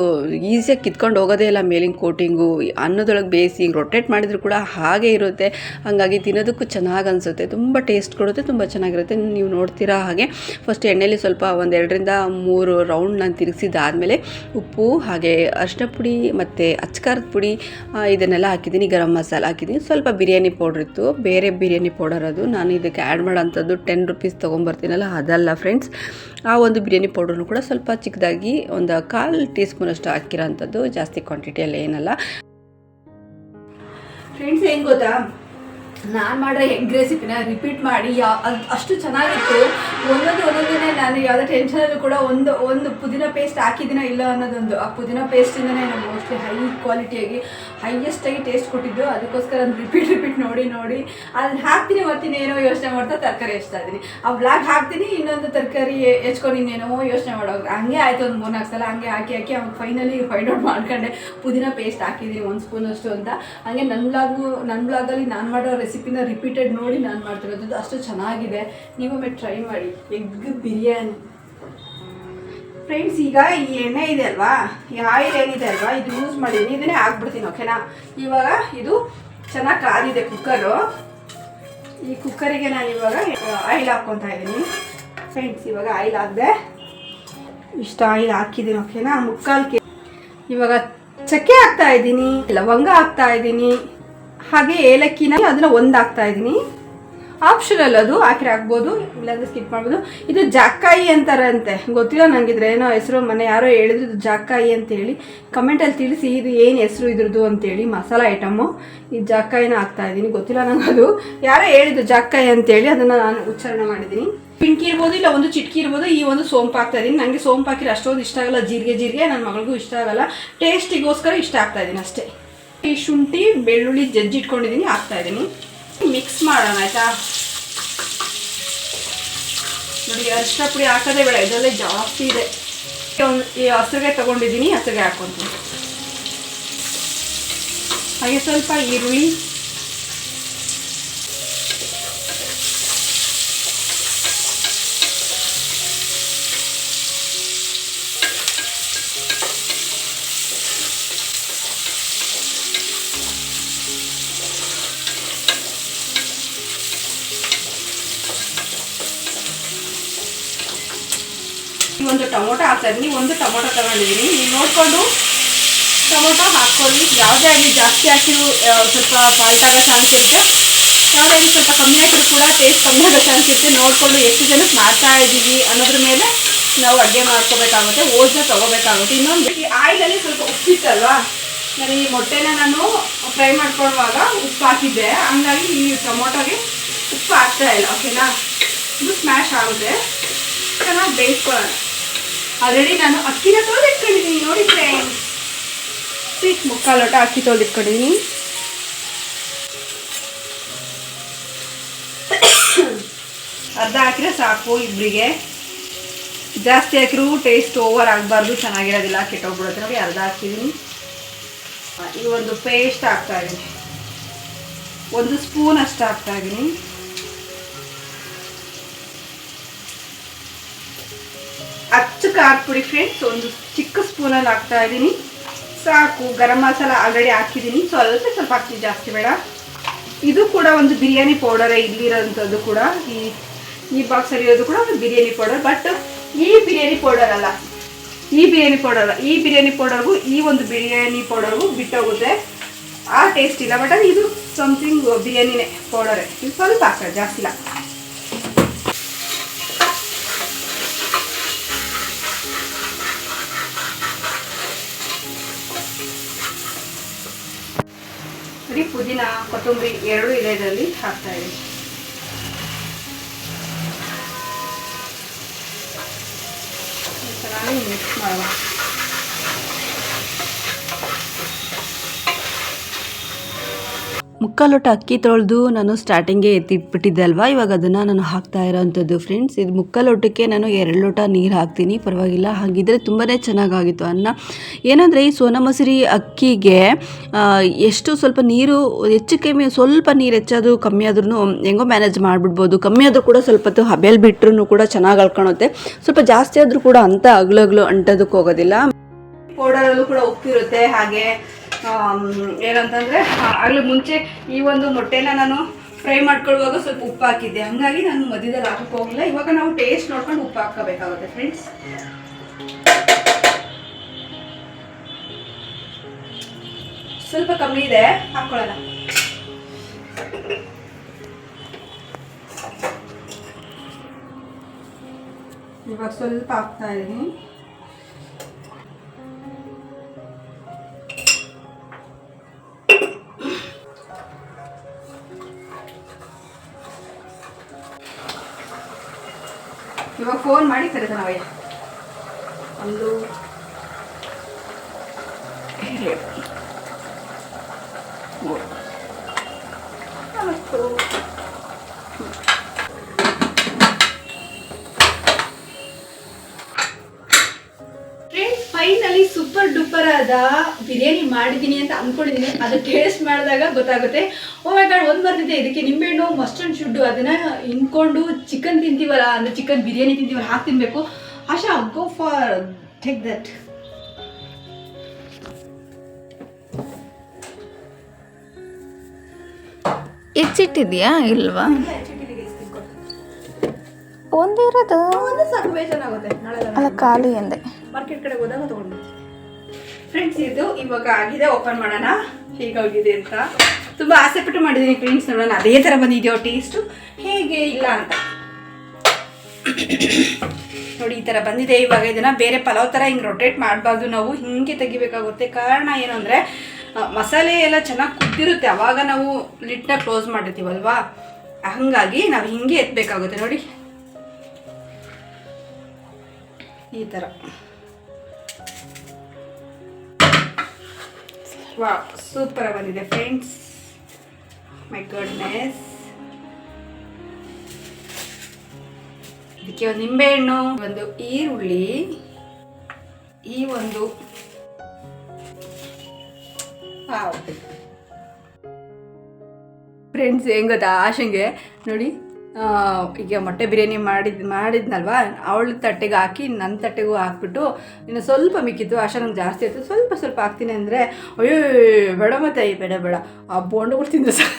ಈಸಿಯಾಗಿ ಕಿತ್ಕೊಂಡು ಹೋಗೋದೇ ಇಲ್ಲ ಮೇಲಿನ ಕೋಟಿಂಗು ಅನ್ನದೊಳಗೆ ಬೇಯಿಸಿ ಹಿಂಗೆ ರೊಟೇಟ್ ಮಾಡಿದ್ರು ಕೂಡ ಹಾಗೆ ಇರುತ್ತೆ. ಹಾಗಾಗಿ ತಿನ್ನೋದಕ್ಕೂ ಚೆನ್ನಾಗಿ ಅನಿಸುತ್ತೆ. ತುಂಬ ಟೇಸ್ಟ್ ಕೊಡುತ್ತೆ, ತುಂಬ ಚೆನ್ನಾಗಿರುತ್ತೆ. ನೀವು ನೋಡ್ತೀರಾ ಹಾಗೆ. ಫಸ್ಟ್ ಎಣ್ಣೆಯಲ್ಲಿ ಸ್ವಲ್ಪ ಒಂದೆರಡರಿಂದ ಮೂರು ರೌಂಡ್ ನಾನು ತಿರುಗಿಸಿದ್ದಾದಮೇಲೆ ಉಪ್ಪು, ಹಾಗೆ ಅರಿಶಿನ ಪುಡಿ ಮತ್ತು ಅಚ್ಕಾರದ ಪುಡಿ ಇದನ್ನೆಲ್ಲ ಹಾಕಿದ್ದೀನಿ, ಗರಂ ಮಸಾಲ ಹಾಕಿದ್ದೀನಿ. ಸ್ವಲ್ಪ ಬಿರಿಯಾನಿ ಪೌಡ್ರ್ ಇತ್ತು. ಬೇರೆ ಬಿರಿಯಾನಿ ಪೌಡರ್ ಅದು. ನಾನು ಇದಕ್ಕೆ ಆ್ಯಡ್ ಮಾಡೋಂಥದ್ದು ಟೆನ್ ರುಪೀಸ್ ತೊಗೊಂಬರ್ತೀನಲ್ಲ, ಅದಲ್ಲ ಫ್ರೆಂಡ್ಸ್ ಆ ಒಂದು ಬಿರಿಯಾನಿ ಪೌಡ್ರನ್ನು ಕೂಡ ಸ್ವಲ್ಪ ಚಿಕ್ಕದಾಗಿ ಒಂದು ಕಾಲು ಟೀ ಸ್ಪೂನಷ್ಟು ಹಾಕಿರೋಂಥದ್ದು. ಜಾಸ್ತಿ ಕ್ವಾಂಟಿಟಿಯಲ್ಲಿ ಏನಲ್ಲ. ಫ್ರೆಂಡ್ಸ್ ಹೆಂಗೆ ಗೊತ್ತಾ? ನಾನು ಮಾಡೋ ಎಗ್ ರೆಸಿಪಿನ ರಿಪೀಟ್ ಮಾಡಿ, ಯಾ, ಅದು ಅಷ್ಟು ಚೆನ್ನಾಗಿತ್ತು. ಒಂದೊಂದು ಒಂದೊಂದೇ ನಾನು ಯಾವುದೇ ಟೆನ್ಷನಲ್ಲೂ ಕೂಡ ಒಂದು ಒಂದು ಪುದೀನ ಪೇಸ್ಟ್ ಹಾಕಿದ್ದೀನ ಇಲ್ಲ ಅನ್ನೋದೊಂದು, ಆ ಪುದೀನ ಪೇಸ್ಟಿಂದನೇ ನಾನು ಮೋಸ್ಟ್ಲಿ ಹೈ ಕ್ವಾಲಿಟಿಯಾಗಿ ಹೈಯೆಸ್ಟಾಗಿ ಟೇಸ್ಟ್ ಕೊಟ್ಟಿದ್ದು. ಅದಕ್ಕೋಸ್ಕರ ನಾನು ರಿಪೀಟ್ ರಿಪೀಟ್ ನೋಡಿ ನೋಡಿ. ಅದನ್ನ ಹಾಕ್ತೀನಿ ಮತ್ತಿನ್ನೇನೋ ಏನೋ ಯೋಚನೆ ಮಾಡ್ತಾ ತರಕಾರಿ ಹೆಚ್ಚ್ತಾ ಇದ್ದೀನಿ. ಆ ಬ್ಲಾಗ್ ಹಾಕ್ತೀನಿ, ಇನ್ನೊಂದು ತರಕಾರಿ ಹೆಚ್ಕೊಂಡು ಇನ್ನೇನೋ ಯೋಚನೆ ಮಾಡೋರು ಹಂಗೆ ಆಯಿತು ಒಂದು ಮೂರು ನಾಲ್ಕು ಸಲ, ಹಂಗೆ ಹಾಕಿ ಹಾಕಿ, ಅವಾಗ ಫೈನಲಿ ಫೈಂಡ್ ಔಟ್ ಮಾಡ್ಕೊಂಡೆ. ಪುದೀನ ಪೇಸ್ಟ್ ಹಾಕಿದ್ದೀನಿ, ಒಂದು ಸ್ಪೂನ್ ಅಷ್ಟು ಅಂತ. ಹಂಗೆ ನನ್ನ ಬ್ಲಾಗು ನನ್ನ ಬ್ಲಾಗಲ್ಲಿ ನಾನು ಮಾಡೋ ರೆಸಿಪಿನ ರಿಪೀಟೆಡ್ ನೋಡಿ ನಾನು ಮಾಡ್ತಿರೋದು. ಅಷ್ಟು ಚೆನ್ನಾಗಿದೆ. ನೀವೊಮ್ಮೆ ಟ್ರೈ ಮಾಡಿ. ಎಗ್ ಬಿರಿಯಾನಿ. ಫ್ರೆಂಡ್ಸ್ ಈಗ ಈ ಎಣ್ಣೆ ಇದೆ ಅಲ್ವಾ? ಈ ಆಯಿಲ್ ಏನಿದೆ ಅಲ್ವಾ? ಇದು ಯೂಸ್ ಮಾಡಿದ್ದೀನಿ ಇದನ್ನೇ ಹಾಕ್ಬಿಡ್ತೀನಿ ಓಕೆನಾ ಇವಾಗ ಇದು ಚೆನ್ನಾಗಿ ಕಾದಿದೆ ಕುಕ್ಕರು ಈ ಕುಕ್ಕರಿಗೆ ನಾನು ಇವಾಗ ಆಯಿಲ್ ಹಾಕ್ಕೊತಾ ಇದ್ದೀನಿ. ಫ್ರೆಂಡ್ಸ್ ಇವಾಗ ಆಯಿಲ್ ಹಾಕಿದೆ. ಇಷ್ಟು ಆಯಿಲ್ ಹಾಕಿದ್ದೀನಿ ಓಕೆನಾ ಮುಕ್ಕಾಲು ಕೆ ಇವಾಗ ಚಕ್ಕೆ ಹಾಕ್ತಾ ಇದ್ದೀನಿ. ಲವಂಗ ಹಾಕ್ತಾ ಇದ್ದೀನಿ. ಹಾಗೆ ಏಲಕ್ಕಿನ ಅದನ್ನ ಒಂದು ಹಾಕ್ತಾ ಇದ್ದೀನಿ ಆಪ್ಷನಲ್ ಅದು ಹಾಕಿದ್ರೆ ಹಾಕ್ಬೋದು ಇಲ್ಲಾಂದ್ರೆ ಸ್ಕಿಪ್ ಮಾಡ್ಬೋದು. ಇದು ಜಾಕಾಯಿ ಅಂತಾರಂತೆ. ಗೊತ್ತಿಲ್ಲ ನನಗಿದ್ರೆ ಏನೋ ಹೆಸರು ಮನೆ ಯಾರೋ ಹೇಳಿದ್ರು, ಇದು ಜಾಕಾಯಿ ಅಂತೇಳಿ. ಕಮೆಂಟಲ್ಲಿ ತಿಳಿಸಿ, ಇದು ಏನು ಹೆಸರು ಇದ್ರದ್ದು ಅಂತೇಳಿ, ಮಸಾಲ ಐಟಮು ಈ ಜಾಕಾಯಿನ ಹಾಕ್ತಾ ಇದ್ದೀನಿ ಗೊತ್ತಿಲ್ಲ ನಂಗೆ ಅದು ಯಾರೋ ಹೇಳಿದ್ದು ಜಾಕಾಯಿ ಅಂತೇಳಿ, ಅದನ್ನು ನಾನು ಉಚ್ಚಾರಣೆ ಮಾಡಿದ್ದೀನಿ ಪಿಂಕಿ ಇರ್ಬೋದು, ಇಲ್ಲ ಒಂದು ಚಿಟ್ಕಿ ಇರ್ಬೋದು, ಈ ಒಂದು ಸೋಂಪು ಹಾಕ್ತಾ ಇದ್ದೀನಿ ನನಗೆ ಸೋಂಪು ಹಾಕಿರೋ ಅಷ್ಟೊಂದು ಇಷ್ಟ ಆಗಲ್ಲ, ಜೀರಿಗೆ ಜೀರಿಗೆ ನನ್ನ ಮಗಳಿಗೂ ಇಷ್ಟ ಆಗಲ್ಲ. ಟೇಸ್ಟಿಗೋಸ್ಕರ ಇಷ್ಟ ಆಗ್ತಾ ಇದ್ದೀನಿ ಅಷ್ಟೇ. ಈ ಶುಂಠಿ, ಬೆಳ್ಳುಳ್ಳಿ ಜಜ್ಜಿಟ್ಕೊಂಡಿದ್ದೀನಿ ಹಾಕ್ತಾ ಇದ್ದೀನಿ ಮಿಕ್ಸ್ ಮಾಡೋಣ, ಆಯ್ತಾ? ನೋಡಿ ಅರಿಶಿನ ಪುಡಿ ಹಾಕೋದೇ ಬೇಡ, ಇದರಲ್ಲೇ ಜಾಸ್ತಿ ಇದೆ. ಒಂದು, ಈ ಹಸಿರುಗೆ ತಗೊಂಡಿದ್ದೀನಿ ಹಸಿರುಗೆ ಹಾಕೊಂತೀನಿ. ಹಾಗೆ ಸ್ವಲ್ಪ ಈರುಳ್ಳಿ ಟೊಮೊಟೊ ಹಾಕ್ತಾ ನೀವು ಒಂದು ಟೊಮೊಟೊ ತಗೊಂಡಿದ್ದೀನಿ. ನೀವು ನೋಡಿಕೊಂಡು ಟೊಮೊಟೊ ಹಾಕ್ಕೊಳ್ಳಿ. ಯಾವುದೇ ಆಗಲಿ ಜಾಸ್ತಿ ಹಾಕಿದ್ರು ಸ್ವಲ್ಪ ಫಾಲ್ಟ್ ಆಗೋ ಚಾನ್ಸ್ ಇರುತ್ತೆ ಯಾವುದೇ ಸ್ವಲ್ಪ ಕಮ್ಮಿ ಹಾಕಿದ್ರು ಕೂಡ ಟೇಸ್ಟ್ ಕಮ್ಮಿ ಆಗೋ ಚಾನ್ಸ್ ಇರುತ್ತೆ ನೋಡಿಕೊಂಡು ಎಷ್ಟು ಜನಕ್ಕೆ ಮಾಡ್ತಾ ಇದ್ದೀವಿ ಅನ್ನೋದ್ರ ಮೇಲೆ ನಾವು ಅಡುಗೆ ಮಾಡ್ಕೋಬೇಕಾಗುತ್ತೆ ಓದ್ನ ತೊಗೋಬೇಕಾಗುತ್ತೆ. ಇನ್ನೊಂದು ಆಯಿಲಲ್ಲಿ ಸ್ವಲ್ಪ ಉಪ್ಪಿತ್ತಲ್ವಾ? ನಾನು ಈ ಮೊಟ್ಟೆನ ನಾನು ಫ್ರೈ ಮಾಡ್ಕೊಳ್ಳುವಾಗ ಉಪ್ಪು ಹಾಕಿದ್ದೆ. ಹಂಗಾಗಿ ಈ ಟೊಮೊಟೊಗೆ ಉಪ್ಪು ಹಾಕ್ತಾ ಇಲ್ಲ ಓಕೆನಾ ಇದು ಸ್ಮ್ಯಾಶ್ ಆಗುತ್ತೆ. ಚೆನ್ನಾಗಿ ಬೇಯಿಸ್ಕೊಳ್ಳೋಣ. ಆಲ್ರೆಡಿ ನಾನು ಅಕ್ಕಿನ ತೊಳೆದಿಟ್ಕೊಂಡಿದ್ದೀನಿ ನೋಡಿ ಫ್ರೆಂಡ್ಸ್ ಸ್ವೀಟ್ ಮುಕ್ಕಾಲು ಲೋಟ ಅಕ್ಕಿ ತೊಳೆದಿಟ್ಕೊಂಡಿದ್ದೀನಿ ಅರ್ಧ ಹಾಕಿದ್ರೆ ಸಾಕು ಇಬ್ಬರಿಗೆ ಜಾಸ್ತಿ ಹಾಕಿರೂ ಟೇಸ್ಟ್ ಓವರ್ ಆಗಬಾರ್ದು, ಚೆನ್ನಾಗಿರೋದಿಲ್ಲ, ಕೆಟ್ಟೋಗ್ಬಿಡುತ್ತೆ. ನೋಡಿ, ಅರ್ಧ ಹಾಕಿದ್ದೀನಿ. ಈ ಒಂದು ಪೇಸ್ಟ್ ಹಾಕ್ತಾ ಇದ್ದೀನಿ. ಒಂದು ಸ್ಪೂನ್ ಅಷ್ಟು ಹಾಕ್ತಾ ಇದ್ದೀನಿ. ಅಚ್ಚು ಖಾರ ಪುಡಿ ಫ್ರೆಂಡ್ಸ್ ಒಂದು ಚಿಕ್ಕ ಸ್ಪೂನಲ್ಲಿ ಹಾಕ್ತಾ ಇದ್ದೀನಿ. ಸಾಕು, ಗರಂ ಮಸಾಲ ಆಲ್ರೆಡಿ ಹಾಕಿದ್ದೀನಿ. ಸ್ವಲ್ಪ ಸ್ವಲ್ಪ ಹಾಕ್ತೀನಿ, ಜಾಸ್ತಿ ಬೇಡ. ಇದು ಕೂಡ ಒಂದು ಬಿರಿಯಾನಿ ಪೌಡರೇ ಇಲ್ಲಿರೋಂಥದ್ದು ಕೂಡ. ಈ ಈ ಬಾಕ್ಸಲ್ಲಿ ಇರೋದು ಕೂಡ ಒಂದು ಬಿರಿಯಾನಿ ಪೌಡರ್ ಬಟ್ ಈ ಬಿರಿಯಾನಿ ಪೌಡರ್ ಅಲ್ಲ. ಈ ಬಿರಿಯಾನಿ ಪೌಡರ್ ಈ ಬಿರಿಯಾನಿ ಪೌಡರ್ಗೂ ಈ ಒಂದು ಬಿರಿಯಾನಿ ಪೌಡರ್ಗೂ ಬಿಟ್ಟೋಗುತ್ತೆ ಆ ಟೇಸ್ಟ್ ಇಲ್ಲ ಬಟ್ ಇದು ಸಮಥಿಂಗ್ ಬಿರಿಯಾನಿನೇ ಪೌಡರೇ ಇದು ಸ್ವಲ್ಪ ಹಾಕ್ತಾರೆ, ಜಾಸ್ತಿ ಇಲ್ಲ ನೋಡಿ ಪುದೀನ ಕೊತ್ತಂಬರಿ ಎರಡು ಇದೆ ಇದರಲ್ಲಿ ಹಾಕ್ತಾ ಇದ್ದೀನಿ. ಚೆನ್ನಾಗಿ ಮಿಕ್ಸ್ ಮಾಡುವ ಮುಕ್ಕಾಲು ಲೋಟ ಅಕ್ಕಿ ತೊಳೆದು ನಾನು ಸ್ಟಾರ್ಟಿಂಗೇ ಎತ್ತಿಟ್ಬಿಟ್ಟಿದ್ದೆ ಅಲ್ವಾ? ಇವಾಗ ಅದನ್ನು ನಾನು ಹಾಕ್ತಾ ಇರೋವಂಥದ್ದು ಫ್ರೆಂಡ್ಸ್ ಇದು ಮುಕ್ಕಾಲು ಲೋಟಕ್ಕೆ ನಾನು ಎರಡು ಲೋಟ ನೀರು ಹಾಕ್ತೀನಿ. ಪರವಾಗಿಲ್ಲ. ಹಾಗಿದ್ರೆ ತುಂಬಾ ಚೆನ್ನಾಗಾಗಿತ್ತು ಅನ್ನ. ಏನಂದರೆ ಈ ಸೋನಾ ಮಸೂರಿ ಅಕ್ಕಿಗೆ ಎಷ್ಟು ಸ್ವಲ್ಪ ನೀರು, ಹೆಚ್ಚು ಕಮ್ಮಿ, ಸ್ವಲ್ಪ ನೀರು ಹೆಚ್ಚಾದರೂ ಕಮ್ಮಿ ಆದ್ರೂ ಹೆಂಗೋ ಮ್ಯಾನೇಜ್ ಮಾಡಿಬಿಡ್ಬೋದು. ಕಮ್ಮಿ ಆದರೂ ಕೂಡ ಸ್ವಲ್ಪ ಹೊತ್ತು ಹಬೆಲ್ ಬಿಟ್ರೂ ಕೂಡ ಚೆನ್ನಾಗಿ ಅಳ್ಕೊಳುತ್ತೆ ಸ್ವಲ್ಪ ಜಾಸ್ತಿ ಆದರೂ ಕೂಡ ಅಂತ ಅಗ್ಲಗ್ಲು ಅಂಟೋದಕ್ಕೆ ಹೋಗೋದಿಲ್ಲ. ಪೌಡರಲ್ಲೂ ಕೂಡ ಉಪ್ಪಿರುತ್ತೆ ಹಾಗೆ ಏನಂತಂದರೆ ಆಗ್ಲೂ ಮುಂಚೆ ಈ ಒಂದು ಮೊಟ್ಟೆನ ನಾನು ಫ್ರೈ ಮಾಡ್ಕೊಳ್ಳುವಾಗ ಸ್ವಲ್ಪ ಉಪ್ಪು ಹಾಕಿದ್ದೆ. ಹಂಗಾಗಿ ನಾನು ಮಧ್ಯದಲ್ಲಿ ಹಾಕಕ್ಕೆ ಹೋಗಿಲ್ಲ ಇವಾಗ ನಾವು ಟೇಸ್ಟ್ ನೋಡ್ಕೊಂಡು ಉಪ್ಪು ಹಾಕಬೇಕಾಗುತ್ತೆ ಫ್ರೆಂಡ್ಸ್ ಸ್ವಲ್ಪ ಕಮ್ಮಿ ಇದೆ. ಹಾಕೊಳ್ಳೋಣ. ಇವಾಗ ಸ್ವಲ್ಪ ಹಾಕ್ತಾ ಇದ್ದೀನಿ. ಫೋನ್ ಮಾಡಿ ಕರೀತಾನೆ ಅವಯ್ಯ ಒಂದು ಮಾಡಿದ್ದೀನಿ ಅಂತ ಅಂದ್ಕೊಂಡಿದ್ದೀನಿ ಅದು ಟೇಸ್ಟ್ ಮಾಡಿದಾಗ ಗೊತ್ತಾಗುತ್ತೆ. ಓ ಮೈ ಗಾಡ್ ಒಂದು ಬರ್ತಿದೆ ಇದಕ್ಕೆ ನಿಂಬೆಹಣ್ಣು ಮಸ್ಟರ್ಡ್ ಶುಡ್ಡು ಅದನ್ನು ಇನ್ಕೊಂಡು ಚಿಕನ್ ತಿಂತೀವಲ್ಲ ಅಂದರೆ ಚಿಕನ್ ಬಿರಿಯಾನಿ ತಿಂತೀವಲ್ಲ ಹಾಕಿ ತಿನ್ನಬೇಕು Asha go for take that ಹೆಚ್ಚಿಟ್ಟಿದ್ಯಾ ಇಲ್ವಾ? ಒಂದಿರೋದು ಅಲ್ಲ. ಖಾಲಿ ಎಂದೆ ಮಾರ್ಕೆಟ್ ಕಡೆ ಹೋದಾಗ ತಗೊಂಡು. ಫ್ರೆಂಡ್ಸ್ ಇದು ಇವಾಗ ಆಗಿದೆ ಓಪನ್ ಮಾಡೋಣ. ಹೇಗಾಗಿದೆ ಅಂತ. ತುಂಬ ಆಸೆ ಪಟ್ಟು ಮಾಡಿದ್ದೀನಿ ಫ್ರೆಂಡ್ಸ್ ನೋಡೋಣ. ಅದೇ ಥರ ಬಂದಿದೆಯೋ ಟೇಸ್ಟು ಹೇಗೆ ಇಲ್ಲ ಅಂತ. ನೋಡಿ, ಈ ಥರ ಬಂದಿದೆ. ಇವಾಗ ಇದನ್ನು ಬೇರೆ ಪಲಾವ್ ಥರ ಹಿಂಗೆ ರೊಟೇಟ್ ಮಾಡಬಾರ್ದು ನಾವು. ಹಿಂಗೆ ತೆಗಿಬೇಕಾಗುತ್ತೆ. ಕಾರಣ ಏನು ಅಂದರೆ ಮಸಾಲೆ ಎಲ್ಲ ಚೆನ್ನಾಗಿ ಕುದ್ದಿರುತ್ತೆ. ಅವಾಗ ನಾವು ಲಿಟ್ನ ಕ್ಲೋಸ್ ಮಾಡಿರ್ತೀವಲ್ವಾ? ಹಾಗಾಗಿ ನಾವು ಹಿಂಗೆ ಎತ್ತಬೇಕಾಗುತ್ತೆ ನೋಡಿ. ಈ ಥರ ವಾ ಸೂಪರ್ ಬಂದಿದೆ ಫ್ರೆಂಡ್ಸ್ ಮೈ ಗಡ್ನೆಸ್ ಇದಕ್ಕೆ ಒಂದು ನಿಂಬೆಹಣ್ಣು, ಒಂದು ಈರುಳ್ಳಿ, ಈ ಒಂದು ಫ್ರೆಂಡ್ಸ್ ಹೆಂಗ್ ಆಶಂಗೆ? ನೋಡಿ. ಈಗ ಮೊಟ್ಟೆ ಬಿರಿಯಾನಿ ಮಾಡಿದ್, ಮಾಡಿದ್ನಲ್ವ? ಅವಳ ತಟ್ಟೆಗೆ ಹಾಕಿ ನನ್ನ ತಟ್ಟೆಗೂ ಹಾಕ್ಬಿಟ್ಟು ಇನ್ನು ಸ್ವಲ್ಪ ಮಿಕ್ಕಿತ್ತು, ಆಶಾ ನಂಗೆ ಜಾಸ್ತಿ ಆಯಿತು. ಸ್ವಲ್ಪ ಸ್ವಲ್ಪ ಹಾಕ್ತೀನಿ ಅಂದರೆ, ಅಯ್ಯೋ, ಬೇಡ ಮತ್ತೆ ಬೇಡ ಬೇಡ. ಆ ಬೋಂಡಗಳು ತಿಂದರೆ ಸಾಕು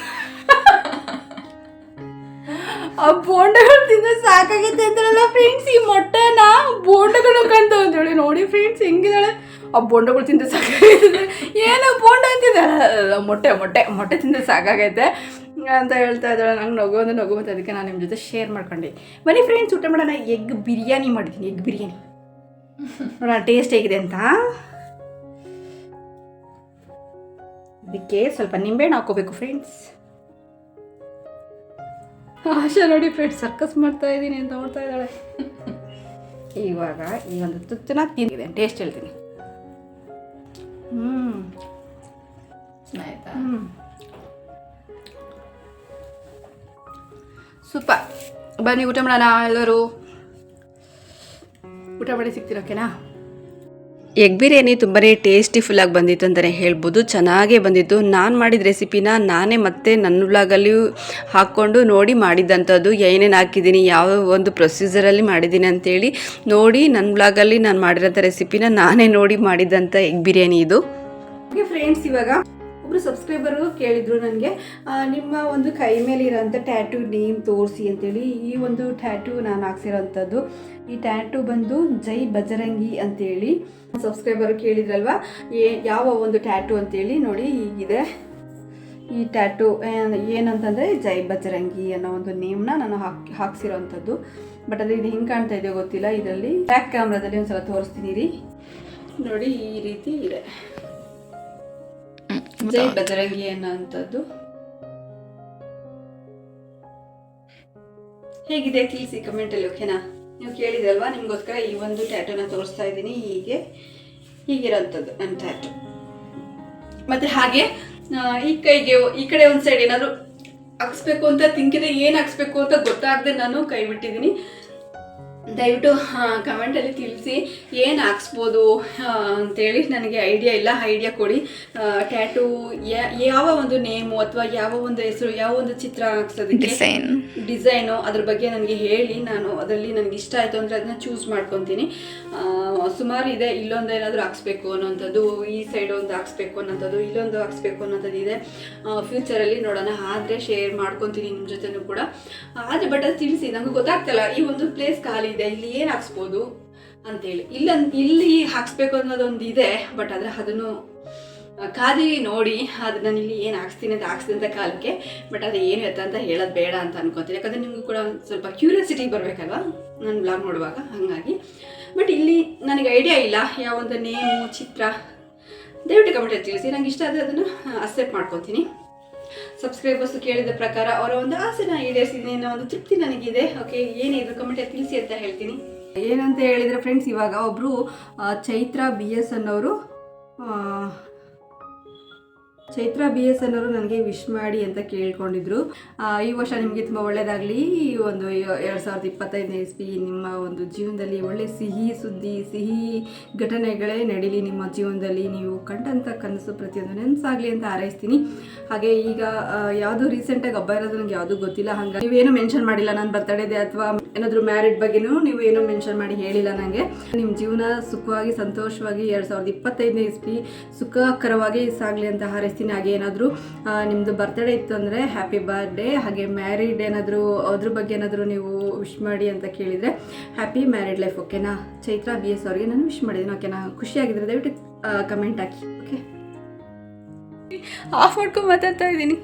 ಆ ಬೋಂಡಗಳು ತಿಂದರೆ ಸಾಕಾಗೈತೆ ಅಂತಾರಲ್ಲ ಫ್ರೆಂಡ್ಸ್ ಈ ಮೊಟ್ಟೆನ ಬೋಂಡಗಳು ಕಂತ ಅಂತೇಳಿ ನೋಡಿ ಫ್ರೆಂಡ್ಸ್ ಹೆಂಗಿದಾಳೆ ಆ ಬೋಂಡಗಳು ತಿಂದರೆ ಸಾಕಾಗೈತೆ ಏನೋ ಬೋಂಡ ಅಂತಿದ್ದಾಳೆ. ಮೊಟ್ಟೆ ಮೊಟ್ಟೆ ಮೊಟ್ಟೆ ತಿಂದ್ರೆ ಸಾಕಾಗೈತೆ ಅಂತ ಹೇಳ್ತಾ ಇದ್ದಾಳೆ. ನಂಗೆ ನಗು ಅಂದ್ರೆ ನಗು ಮತ್ತು ಅದಕ್ಕೆ ನಾನು ನಿಮ್ಮ ಜೊತೆ ಶೇರ್ ಮಾಡ್ಕೊಂಡೆ. ಮನಿ ಫ್ರೆಂಡ್ಸ್ ಊಟ ಮಾಡೋಣ. ಎಗ್ ಬಿರಿಯಾನಿ ಮಾಡಿದ್ದೀನಿ. ಎಗ್ ಬಿರಿಯಾನಿ. ನೋಡೋಣ ಟೇಸ್ಟ್ ಹೇಗಿದೆ ಅಂತ? ಅದಕ್ಕೆ ಸ್ವಲ್ಪ ನಿಂಬೆಹಣ್ಣು ಹಾಕೋಬೇಕು ಫ್ರೆಂಡ್ಸ್ ಆಶಾ ನೋಡಿ ಫ್ರೆಂಡ್ಸ್ ಸರ್ಕಸ್ ಮಾಡ್ತಾ ಇದ್ದೀನಿ ಅಂತ ನೋಡ್ತಾ ಇದ್ದಾಳೆ. ಇವಾಗ ಈ ಒಂದು ತುತ್ತನ ತಿಂದಿದೆ. ಟೇಸ್ಟ್ ಹೇಳ್ತೀನಿ. ಹ್ಞೂ ಆಯ್ತಾ ಹ್ಞೂ ಸೂಪರ್. ಬನ್ನಿ ಊಟ ಮಾಡೋಣ ಎಲ್ಲರೂ. ಊಟ ಮಾಡಿ ಸಿಗ್ತೀರ ಓಕೆನಾ? ಎಗ್ ಬಿರಿಯಾನಿ ತುಂಬಾ ಟೇಸ್ಟಿಫುಲ್ಲಾಗಿ ಬಂದಿತ್ತು ಅಂತಲೇ ಹೇಳ್ಬೋದು. ಚೆನ್ನಾಗೇ ಬಂದಿತ್ತು. ನಾನು ಮಾಡಿದ ರೆಸಿಪಿನ ನಾನೇ ಮತ್ತೆ ನನ್ನ ವ್ಲಾಗಲ್ಲಿ ಹಾಕ್ಕೊಂಡು ನೋಡಿ ಮಾಡಿದ್ದಂಥದ್ದು ಏನೇನು ಹಾಕಿದ್ದೀನಿ ಯಾವ ಒಂದು ಪ್ರೊಸೀಜರಲ್ಲಿ ಮಾಡಿದ್ದೀನಿ ಅಂತೇಳಿ ನೋಡಿ ನನ್ನ ವ್ಲಾಗಲ್ಲಿ ನಾನು ಮಾಡಿರೋಂಥ ರೆಸಿಪಿನ ನಾನೇ ನೋಡಿ ಮಾಡಿದ್ದಂಥ ಎಗ್ ಬಿರಿಯಾನಿ ಇದು. ಓಕೆ ಫ್ರೆಂಡ್ಸ್ ಇವಾಗ ಒಬ್ರು ಸಬ್ಸ್ಕ್ರೈಬರು ಕೇಳಿದರು ನನಗೆ ನಿಮ್ಮ ಒಂದು ಕೈ ಮೇಲೆ ಇರೋಂಥ ಟ್ಯಾಟೂ ನೇಮ್ ತೋರಿಸಿ ಅಂತೇಳಿ, ಈ ಒಂದು ಟ್ಯಾಟೂ ನಾನು ಹಾಕ್ಸಿರೋಂಥದ್ದು. ಈ ಟ್ಯಾಟೂ ಬಂದು ಜೈ ಬಜರಂಗಿ ಅಂತೇಳಿ. ಸಬ್ಸ್ಕ್ರೈಬರು ಕೇಳಿದ್ರಲ್ವಾ? ಏ, ಯಾವ ಒಂದು ಟ್ಯಾಟೂ ಅಂತೇಳಿ ನೋಡಿ, ಹೀಗಿದೆ. ಈ ಟ್ಯಾಟೂ ಏನಂತಂದರೆ ಜೈ ಬಜರಂಗಿ ಅನ್ನೋ ಒಂದು ನೇಮ್ನ ನಾನು ಹಾಕಿ, ಹಾಕ್ಸಿರೋಂಥದ್ದು. ಬಟ್ ಅದು ಇದು ಹೆಂಗೆ ಕಾಣ್ತಾ ಇದೆಯೋ ಗೊತ್ತಿಲ್ಲ, ಇದರಲ್ಲಿ ಬ್ಯಾಕ್ ಕ್ಯಾಮ್ರಾದಲ್ಲಿ ಒಂದು ಸಲ ತೋರಿಸ್ತೀನಿ ರೀ. ನೋಡಿ, ಈ ರೀತಿ ಇದೆ. ಜೈ ಬಜರಂಗಿ ಅನ್ನೋಂಥದ್ದು ಹೇಗಿದೆ ತಿಳಿಸಿ ಕಮೆಂಟಲ್ಲಿ ಓಕೆನಾ? ನೀವು ಕೇಳಿದಲ್ವಾ ನಿಮ್ಗೋಸ್ಕರ ಈ ಒಂದು ಟ್ಯಾಟೂನ ತೋರಿಸ್ತಾ ಇದ್ದೀನಿ. ಹೀಗೆ ಹೀಗಿರೋಂಥದ್ದು ನನ್ನ ಟ್ಯಾಟೂ ಮತ್ತೆ ಹಾಗೆ ಈ ಕೈಗೆ ಈ ಕಡೆ ಒಂದು ಸೈಡ್ ಏನಾದರೂ ಹಾಕ್ಸ್ಬೇಕು ಅಂತ ತಿಂಕಿದ್ರೆ ಏನು ಹಾಕ್ಸ್ಬೇಕು ಅಂತ ಗೊತ್ತಾಗದೆ ನಾನು ಕೈ ಬಿಟ್ಟಿದ್ದೀನಿ. ದಯವಿಟ್ಟು ಕಮೆಂಟಲ್ಲಿ ತಿಳಿಸಿ ಏನು ಹಾಕ್ಸ್ಬೋದು ಅಂತೇಳಿ ನನಗೆ ಐಡಿಯಾ ಇಲ್ಲ ಐಡಿಯಾ ಕೊಡಿ. ಟ್ಯಾಟೂ ಯಾವ ಒಂದು ನೇಮು ಅಥವಾ ಯಾವ ಒಂದು ಹೆಸರು ಯಾವ ಒಂದು ಚಿತ್ರ ಹಾಕ್ಸೋದಕ್ಕೆ ಡಿಸೈನ್ ಡಿಸೈನು ಅದ್ರ ಬಗ್ಗೆ ನನಗೆ ಹೇಳಿ ನಾನು ಅದರಲ್ಲಿ ನನಗೆ ಇಷ್ಟ ಆಯಿತು ಅಂದರೆ ಅದನ್ನ ಚೂಸ್ ಮಾಡ್ಕೊತೀನಿ. ಸುಮಾರು ಇದೆ ಇಲ್ಲೊಂದು ಏನಾದರೂ ಹಾಕ್ಸ್ಬೇಕು ಅನ್ನೋಂಥದ್ದು ಈ ಸೈಡ್ ಒಂದು ಹಾಕ್ಸ್ಬೇಕು ಅನ್ನೋಂಥದ್ದು ಇಲ್ಲೊಂದು ಹಾಕ್ಸ್ಬೇಕು ಅನ್ನೋಂಥದ್ದು ಇದೆ. ಫ್ಯೂಚರಲ್ಲಿ ನೋಡೋಣ ಆದರೆ ಶೇರ್ ಮಾಡ್ಕೊತೀನಿ ನಿಮ್ಮ ಜೊತೆನೂ ಕೂಡ. ಆದರೆ ಬಟ್ ಅದು ತಿಳಿಸಿ ನನಗೆ ಗೊತ್ತಾಗ್ತಲ್ಲ ಈ ಒಂದು ಪ್ಲೇಸ್ ಖಾಲಿ ಇದೆ ಇಲ್ಲಿ ಏನು ಹಾಕ್ಸ್ಬೋದು ಅಂತೇಳಿ. ಇಲ್ಲ, ಇಲ್ಲಿ ಹಾಕ್ಸ್ಬೇಕು ಅನ್ನೋದೊಂದು ಇದೆ ಬಟ್ ಆದರೆ ಅದನ್ನು ಕಾದಿ ನೋಡಿ ಅದು ನಾನು ಇಲ್ಲಿ ಏನು ಹಾಕ್ಸ್ತೀನಿ ಅಂತ ಹಾಕ್ಸಿದಂಥ ಕಾಲಕ್ಕೆ ಬಟ್ ಅದು ಏನು ಎತ್ತ ಅಂತ ಹೇಳೋದು ಬೇಡ ಅಂತ ಅನ್ಕೋತೀನಿ. ಯಾಕಂದರೆ ನಿಮಗೂ ಕೂಡ ಒಂದು ಸ್ವಲ್ಪ ಕ್ಯೂರಿಯಾಸಿಟಿ ಬರಬೇಕಲ್ವ ನಾನು ಬ್ಲಾಗ್ ನೋಡುವಾಗ, ಹಾಗಾಗಿ. ಬಟ್ ಇಲ್ಲಿ ನನಗೆ ಐಡಿಯಾ ಇಲ್ಲ, ಯಾವ ಒಂದು ನೇಮು, ಚಿತ್ರ, ದಯವಿಟ್ಟು ಕಮೆಂಟಲ್ಲಿ ತಿಳಿಸಿ. ನಂಗೆ ಇಷ್ಟ ಆದರೆ ಅದನ್ನು ಅಕ್ಸೆಪ್ಟ್ ಮಾಡ್ಕೊತೀನಿ. ಸಬ್ಸ್ಕ್ರೈಬರ್ಸ್ ಕೇಳಿದ ಪ್ರಕಾರ ಅವರ ಒಂದು ಆಸೆನ ಈಡೇರಿಸಿದ್ದೀನಿ ಅನ್ನೋ ಒಂದು ತೃಪ್ತಿ ನನಗಿದೆ. ಓಕೆ ಏನಿದ್ರು ಕಮೆಂಟಲ್ಲಿ ತಿಳಿಸಿ ಅಂತ ಹೇಳ್ತೀನಿ. ಏನಂತ ಹೇಳಿದರೆ ಫ್ರೆಂಡ್ಸ್ ಇವಾಗ ಒಬ್ಬರು ಚೈತ್ರ ಬಿ ಎಸ್ ಅನ್ನೋರು ಚೈತ್ರ ಬಿ ಎಸ್ ಅನ್ನೋರು ನನಗೆ ವಿಶ್ ಮಾಡಿ ಅಂತ ಕೇಳ್ಕೊಂಡಿದ್ರು. ಈ ವರ್ಷ ನಿಮಗೆ ತುಂಬ ಒಳ್ಳೆಯದಾಗಲಿ ಒಂದು ಎರಡು ಸಾವಿರದ ಇಪ್ಪತ್ತೈದನೇ ಇಸ್ವಿ ನಿಮ್ಮ ಒಂದು ಜೀವನದಲ್ಲಿ ಒಳ್ಳೆ ಸಿಹಿ ಸುದ್ದಿ, ಸಿಹಿ ಘಟನೆಗಳೇ ನಡೀಲಿ ನಿಮ್ಮ ಜೀವನದಲ್ಲಿ. ನೀವು ಕಂಡಂಥ ಕನಸು ಪ್ರತಿಯೊಂದು ನೆನಸಾಗಲಿ ಅಂತ ಹಾರೈಸ್ತೀನಿ. ಹಾಗೆ ಈಗ ಯಾವುದು ರೀಸೆಂಟಾಗಿ ಹಬ್ಬ ಇರೋದು ನನಗೆ ಯಾವುದೂ ಗೊತ್ತಿಲ್ಲ. ಹಾಗಾಗಿ ನೀವೇನು ಮೆನ್ಷನ್ ಮಾಡಿಲ್ಲ ನನ್ನ ಬರ್ತಡೇದೆ ಅಥವಾ ಏನಾದರೂ ಮ್ಯಾರಿಡ್ ಬಗ್ಗೆನೂ ನೀವು ಏನು ಮೆನ್ಷನ್ ಮಾಡಿ ಹೇಳಿಲ್ಲ ನನಗೆ ನಿಮ್ಮ ಜೀವನ ಸುಖವಾಗಿ, ಸಂತೋಷವಾಗಿ ಎರಡು ಸಾವಿರದ ಇಪ್ಪತ್ತೈದನೇ ಇಸ್ವಿ ಸುಖಕರವಾಗಿ ಸಾಗಲಿ ಅಂತ ಹಾರೈಸ್ತೀನಿ. ಹಾಗೆ ಏನಾದರೂ ನಿಮ್ಮದು ಬರ್ತ್ಡೇ ಇತ್ತು ಅಂದರೆ ಹ್ಯಾಪಿ ಬರ್ಡೇ ಹಾಗೆ ಮ್ಯಾರಿಡ್ ಏನಾದರೂ, ಅದ್ರ ಬಗ್ಗೆ ಏನಾದರೂ ನೀವು ವಿಶ್ ಮಾಡಿ ಅಂತ ಕೇಳಿದರೆ ಹ್ಯಾಪಿ ಮ್ಯಾರಿಡ್ ಲೈಫ್ ಓಕೆನಾ ಚೈತ್ರ ಬಿ ಎಸ್ ಅವ್ರಿಗೆ ನಾನು ವಿಶ್ ಮಾಡಿದ್ದೀನಿ ಓಕೆನಾ ಖುಷಿಯಾಗಿದ್ದರೆ ದಯವಿಟ್ಟು ಕಮೆಂಟ್ ಹಾಕಿ ಓಕೆ ಆಫ್ ಮಾಡ್ಕೊಂಡು ಮಾತಾಡ್ತಾ ಇದ್ದೀನಿ.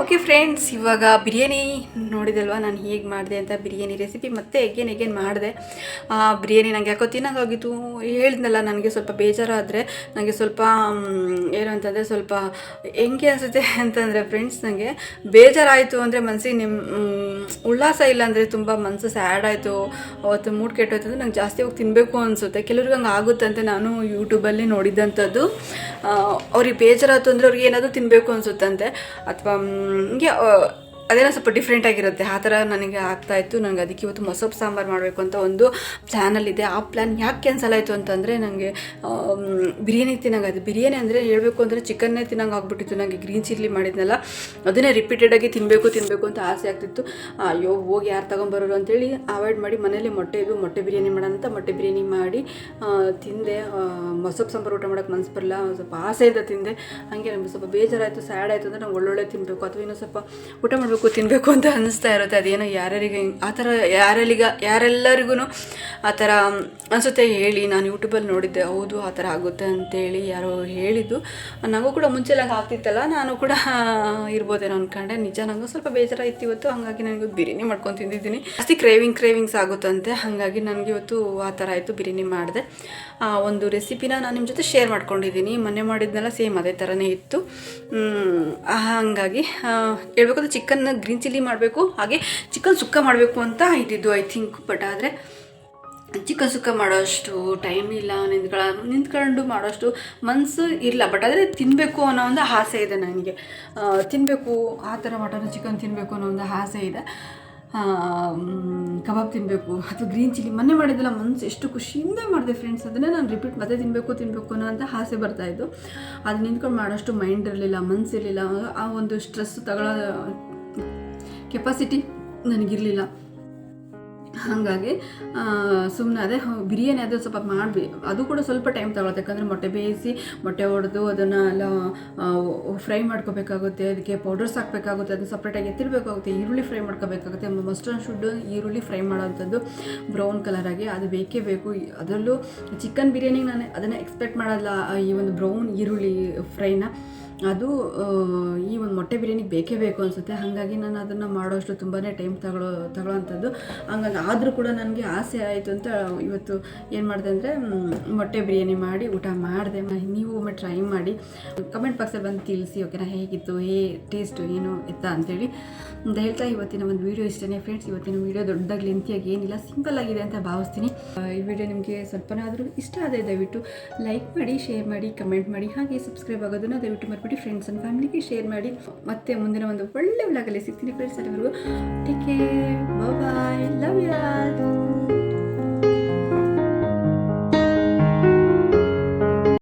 ಓಕೆ ಫ್ರೆಂಡ್ಸ್ ಇವಾಗ ಬಿರಿಯಾನಿ ನೋಡಿದಲ್ವಾ? ನಾನು ಹೇಗೆ ಮಾಡಿದೆ ಅಂತ ಬಿರಿಯಾನಿ ರೆಸಿಪಿ ಮತ್ತೆ ಎಗೇನ್ ಎಗೇನ್ ಮಾಡಿದೆ. ಬಿರಿಯಾನಿ ನನಗೆ ಯಾಕೋ ತಿನ್ನೋಕ್ಕಾಗಿತ್ತು. ಹೇಳಿದ್ನಲ್ಲ, ನನಗೆ ಸ್ವಲ್ಪ ಬೇಜಾರಾದರೆ ನನಗೆ ಸ್ವಲ್ಪ ಏನು ಅಂತಂದರೆ ಸ್ವಲ್ಪ ಹೆಂಗೆ ಅನಿಸುತ್ತೆ *laughs* ಅಂತಂದರೆ ಫ್ರೆಂಡ್ಸ್ ನನಗೆ ಬೇಜಾರಾಯಿತು ಅಂದರೆ ಮನಸ್ಸಿಗೆ ನಿಮ್ಮ ಉಲ್ಲಾಸ ಇಲ್ಲ ಅಂದರೆ ತುಂಬ ಮನಸ್ಸು ಸ್ಯಾಡ್ ಆಯಿತು, ಅವತ್ತು ಮೂಡ್ ಕೆಟ್ಟೋಯ್ತು ಅಂದರೆ ನಂಗೆ ಜಾಸ್ತಿ ಹೋಗಿ ತಿನ್ನಬೇಕು ಅನಿಸುತ್ತೆ. ಕೆಲವ್ರಿಗೆ ಹಂಗೆ ಆಗುತ್ತಂತೆ ನಾನು ಯೂಟ್ಯೂಬಲ್ಲಿ ನೋಡಿದ್ದಂಥದ್ದು. ಅವ್ರಿಗೆ ಬೇಜಾರಾಯಿತು ಅಂದರೆ ಅವ್ರಿಗೆ ಏನಾದರೂ ತಿನ್ನಬೇಕು ಅನಿಸುತ್ತಂತೆ. ಅಥವಾ ಹಿಂಗೆ ಅದೇನೋ ಸ್ವಲ್ಪ ಡಿಫ್ರೆಂಟ್ ಆಗಿರುತ್ತೆ. ಆ ಥರ ನನಗೆ ಆಗ್ತಾಯಿತ್ತು ನನಗೆ ಅದಕ್ಕೆ ಇವತ್ತು ಮೊಸೊಪ್ಪು ಸಾಂಬಾರು ಮಾಡಬೇಕು ಅಂತ ಒಂದು ಪ್ಲ್ಯಾನಲ್ಲಿದೆ ಆ ಪ್ಲ್ಯಾನ್ ಯಾಕೆ ಕ್ಯಾನ್ಸಲ್ ಆಯಿತು ಅಂತಂದರೆ ನನಗೆ ಬಿರಿಯಾನಿ ತಿನ್ನೋಂಗಾಯ್ತು ಬಿರಿಯಾನಿ ಅಂದರೆ ಹೇಳಬೇಕು ಅಂದರೆ ಚಿಕನ್ನೇ ತಿನ್ನಂಗೆ ಆಗ್ಬಿಟ್ಟಿತ್ತು. ನನಗೆ ಗ್ರೀನ್ ಚಿಲ್ಲಿ ಮಾಡಿದ್ನಲ್ಲ, ಅದನ್ನೇ ರಿಪೀಟೆಡಾಗಿ ತಿನ್ನಬೇಕು ತಿನ್ನಬೇಕು ಅಂತ ಆಸೆ ಆಗ್ತಿತ್ತು. ಅಯ್ಯೋ, ಹೋಗಿ ಯಾರು ತೊಗೊಂಬರೋರು ಅಂತೇಳಿ ಅವಾಯ್ಡ್ ಮಾಡಿ ಮನೇಲಿ ಮೊಟ್ಟೆ ಇದು ಮೊಟ್ಟೆ ಬಿರಿಯಾನಿ ಮಾಡೋಣ ಅಂತ ಮೊಟ್ಟೆ ಬಿರಿಯಾನಿ ಮಾಡಿ ತಿಂದೆ. ಮೊಸಪ್ಪು ಸಾಂಬಾರು ಊಟ ಮಾಡೋಕ್ಕೆ ಮನಸ್ಸು ಬರಲ್ಲ ಸ್ವಲ್ಪ ಸ್ವಲ್ಪ ಆಸೆಯಿಂದ ತಿಂದೆ. ಹಾಗೆ ನಮಗೆ ಸ್ವಲ್ಪ ಬೇಜಾರಾಯಿತು ಸ್ಯಾಡ್ ಆಯಿತು ಅಂದರೆ ನಾವು ಒಳ್ಳೊಳ್ಳೆ ತಿನ್ನಬೇಕು ಅಥವಾ ಇನ್ನೂ ಸ್ವಲ್ಪ ಊಟ ಮಾಡಬೇಕು ತಿನ್ನಬೇಕು ಅಂತ ಅನಿಸ್ತಾ ಇರುತ್ತೆ. ಅದೇನೋ ಯಾರ್ಯಾರಿಗೆ ಆ ಥರ ಯಾರೆಲ್ಲಿಗ ಯಾರೆಲ್ಲರಿಗೂ ಆ ಥರ ಅನಿಸುತ್ತೆ. ಹೇಳಿ ನಾನು ಯೂಟ್ಯೂಬಲ್ಲಿ ನೋಡಿದ್ದೆ ಹೌದು ಆ ಥರ ಆಗುತ್ತೆ ಅಂತೇಳಿ ಯಾರೋ ಹೇಳಿದ್ದು. ನನಗೂ ಕೂಡ ಮುಂಚೆಲ್ಲ ಆಗ್ತಿತ್ತಲ್ಲ ನಾನು ಕೂಡ ಇರ್ಬೋದೇನೋ ಅಂದ್ಕೊಂಡೆ ನಿಜ ನನಗೂ ಸ್ವಲ್ಪ ಬೇಜಾರಾಯ್ತು ಇವತ್ತು ಹಾಗಾಗಿ ನನಗೆ ಬಿರಿಯಾನಿ ಮಾಡ್ಕೊಂಡು ತಿಂದಿದ್ದೀನಿ. ಜಾಸ್ತಿ ಕ್ರೇವಿಂಗ್ ಕ್ರೇವಿಂಗ್ಸ್ ಆಗುತ್ತಂತೆ ಹಾಗಾಗಿ ನನಗೆ ಇವತ್ತು ಆ ಥರ ಆಯಿತು ಬಿರಿಯಾನಿ ಮಾಡಿದೆ. ಆ, ಒಂದು ರೆಸಿಪಿನ ನಾನು ನಿಮ್ಮ ಜೊತೆ ಶೇರ್ ಮಾಡ್ಕೊಂಡಿದ್ದೀನಿ. ಮೊನ್ನೆ ಮಾಡಿದ್ನೆಲ್ಲ ಸೇಮ್ ಅದೇ ಥರನೇ ಇತ್ತು. ಹಾಗಾಗಿ ಹೇಳ್ಬೇಕಂದ್ರೆ ಚಿಕನ್ ಗ್ರೀನ್ ಚಿಲ್ಲಿ ಮಾಡಬೇಕು, ಹಾಗೆ ಚಿಕನ್ ಸುಕ್ಕ ಮಾಡಬೇಕು ಅಂತ ಇದ್ದಿದ್ದು ಐ ಥಿಂಕ್ ಬಟ್ ಆದರೆ ಚಿಕನ್ ಸುಕ್ಕ ಮಾಡೋಷ್ಟು ಟೈಮ್ ಇಲ್ಲ ನಿಂತ್ಕೊಳ್ಳ ನಿಂತ್ಕೊಂಡು ಮಾಡೋಷ್ಟು ಮನಸ್ಸು ಇಲ್ಲ. ಬಟ್ ಆದರೆ ತಿನ್ನಬೇಕು ಅನ್ನೋ ಒಂದು ಆಸೆ ಇದೆ ನನಗೆ. ತಿನ್ನಬೇಕು ಆ ಥರ ಮಟನ್ ಚಿಕನ್ ತಿನ್ನಬೇಕು ಅನ್ನೋ ಒಂದು ಆಸೆ ಇದೆ. ಕಬಾಬ್ ತಿನ್ನಬೇಕು ಅಥವಾ ಗ್ರೀನ್ ಚಿಲ್ಲಿ ಮೊನ್ನೆ ಮಾಡಿದ್ದೆಲ್ಲ ಮನಸ್ಸು ಎಷ್ಟು ಖುಷಿಯಿಂದ ಮಾಡಿದೆ ಫ್ರೆಂಡ್ಸ್ ಅದನ್ನೇ ನಾನು ರಿಪೀಟ್ ಮತ್ತೆ ತಿನ್ನಬೇಕು ತಿನ್ನಬೇಕು ಅನ್ನೋ ಅಂತ ಆಸೆ ಬರ್ತಾಯಿದ್ದು ಅದು ನಿಂತ್ಕೊಂಡು ಮಾಡೋಷ್ಟು ಮೈಂಡ್ ಇರಲಿಲ್ಲ ಮನಸ್ಸಿರಲಿಲ್ಲ ಆ ಒಂದು ಸ್ಟ್ರೆಸ್ ತಗೊಳ್ಳೋ ಕೆಪಾಸಿಟಿ ನನಗಿರಲಿಲ್ಲ. ಹಾಗಾಗಿ ಸುಮ್ಮನೆ ಅದೇ ಬಿರಿಯಾನಿ ಅದು ಸ್ವಲ್ಪ ಮಾಡಿ ಅದು ಕೂಡ ಸ್ವಲ್ಪ ಟೈಮ್ ತಗೊಳುತ್ತೆ. ಯಾಕಂದರೆ ಮೊಟ್ಟೆ ಬೇಯಿಸಿ, ಮೊಟ್ಟೆ ಒಡೆದು ಅದನ್ನು ಎಲ್ಲ ಫ್ರೈ ಮಾಡ್ಕೋಬೇಕಾಗುತ್ತೆ. ಅದಕ್ಕೆ ಪೌಡರ್ಸ್ ಹಾಕಬೇಕಾಗುತ್ತೆ. ಅದನ್ನು ಸಪ್ರೇಟಾಗಿ ಎತ್ತಿರಬೇಕಾಗುತ್ತೆ. ಈರುಳ್ಳಿ ಫ್ರೈ ಮಾಡ್ಕೋಬೇಕಾಗುತ್ತೆ. ಮಸ್ಟರ್ಡ್ ಶುಡ್ ಈರುಳ್ಳಿ ಫ್ರೈ ಮಾಡೋವಂಥದ್ದು ಬ್ರೌನ್ ಕಲರಾಗಿ ಅದು ಬೇಕೇ ಬೇಕು. ಅದರಲ್ಲೂ ಚಿಕನ್ ಬಿರಿಯಾನಿಗೆ ನಾನು ಅದನ್ನು ಎಕ್ಸ್ಪೆಕ್ಟ್ ಮಾಡಲ್ಲ. ಈ ಒಂದು ಬ್ರೌನ್ ಈರುಳ್ಳಿ ಫ್ರೈನ ಅದು ಈ ಒಂದು ಮೊಟ್ಟೆ ಬಿರಿಯಾನಿಗೆ ಬೇಕೇ ಬೇಕು ಅನಿಸುತ್ತೆ. ಹಾಗಾಗಿ ನಾನು ಅದನ್ನು ಮಾಡೋಷ್ಟು ತುಂಬಾ ಟೈಮ್ ತಗೊಳ್ಳೋ ತಗೊಳ್ಳೋವಂಥದ್ದು ಹಂಗಾಗಿ ಆದರೂ ಕೂಡ ನನಗೆ ಆಸೆ ಆಯಿತು ಅಂತ ಇವತ್ತು ಏನು ಮಾಡಿದೆ ಅಂದರೆ ಮೊಟ್ಟೆ ಬಿರಿಯಾನಿ ಮಾಡಿ ಊಟ ಮಾಡಿದೆ. ನೀವು ಒಮ್ಮೆ ಟ್ರೈ ಮಾಡಿ ಕಮೆಂಟ್ ಬಾಕ್ಸಲ್ಲಿ ಬಂದು ತಿಳಿಸಿ ಓಕೆನಾ ಹೇಗಿತ್ತು, ಹೇ ಟೇಸ್ಟು ಏನು, ಎತ್ತ ಅಂತೇಳಿ. ಅಂತ ಹೇಳ್ತಾ ಇವತ್ತಿನ ಒಂದು ವೀಡಿಯೋ ಇಷ್ಟನೇ. ಫ್ರೆಂಡ್ಸ್ ಇವತ್ತಿನ ವೀಡಿಯೋ ದೊಡ್ಡದಾಗಿ ಲೆಂತಿಯಾಗಿ ಏನಿಲ್ಲ ಸಿಂಪಲ್ ಆಗಿದೆ ಅಂತ ಭಾವಿಸ್ತೀನಿ. ಈ ವಿಡಿಯೋ ನಿಮಗೆ ಸ್ವಲ್ಪನಾದರೂ ಇಷ್ಟ ಆದರೆ ದಯವಿಟ್ಟು ಲೈಕ್ ಮಾಡಿ ಶೇರ್ ಮಾಡಿ ಕಮೆಂಟ್ ಮಾಡಿ, ಹಾಗೆ ಸಬ್ಸ್ಕ್ರೈಬ್ ಆಗೋದನ್ನು ದಯವಿಟ್ಟು ಮರ್ಬಿಟ್ಟು ಫ್ರೆಂಡ್ಸ್ ಆ್ಯಂಡ್ ಫ್ಯಾಮಿಲಿಗೆ ಶೇರ್ ಮಾಡಿ. ಮತ್ತೆ ಮುಂದಿನ ಒಂದು ಒಳ್ಳೆ ವ್ಲಾಗಲ್ಲಿ ಸಿಗ್ತೀನಿ ಫ್ರೆಂಡ್ಸ್ ಅಲ್ಲಿವರೆಗೂ take care bye love you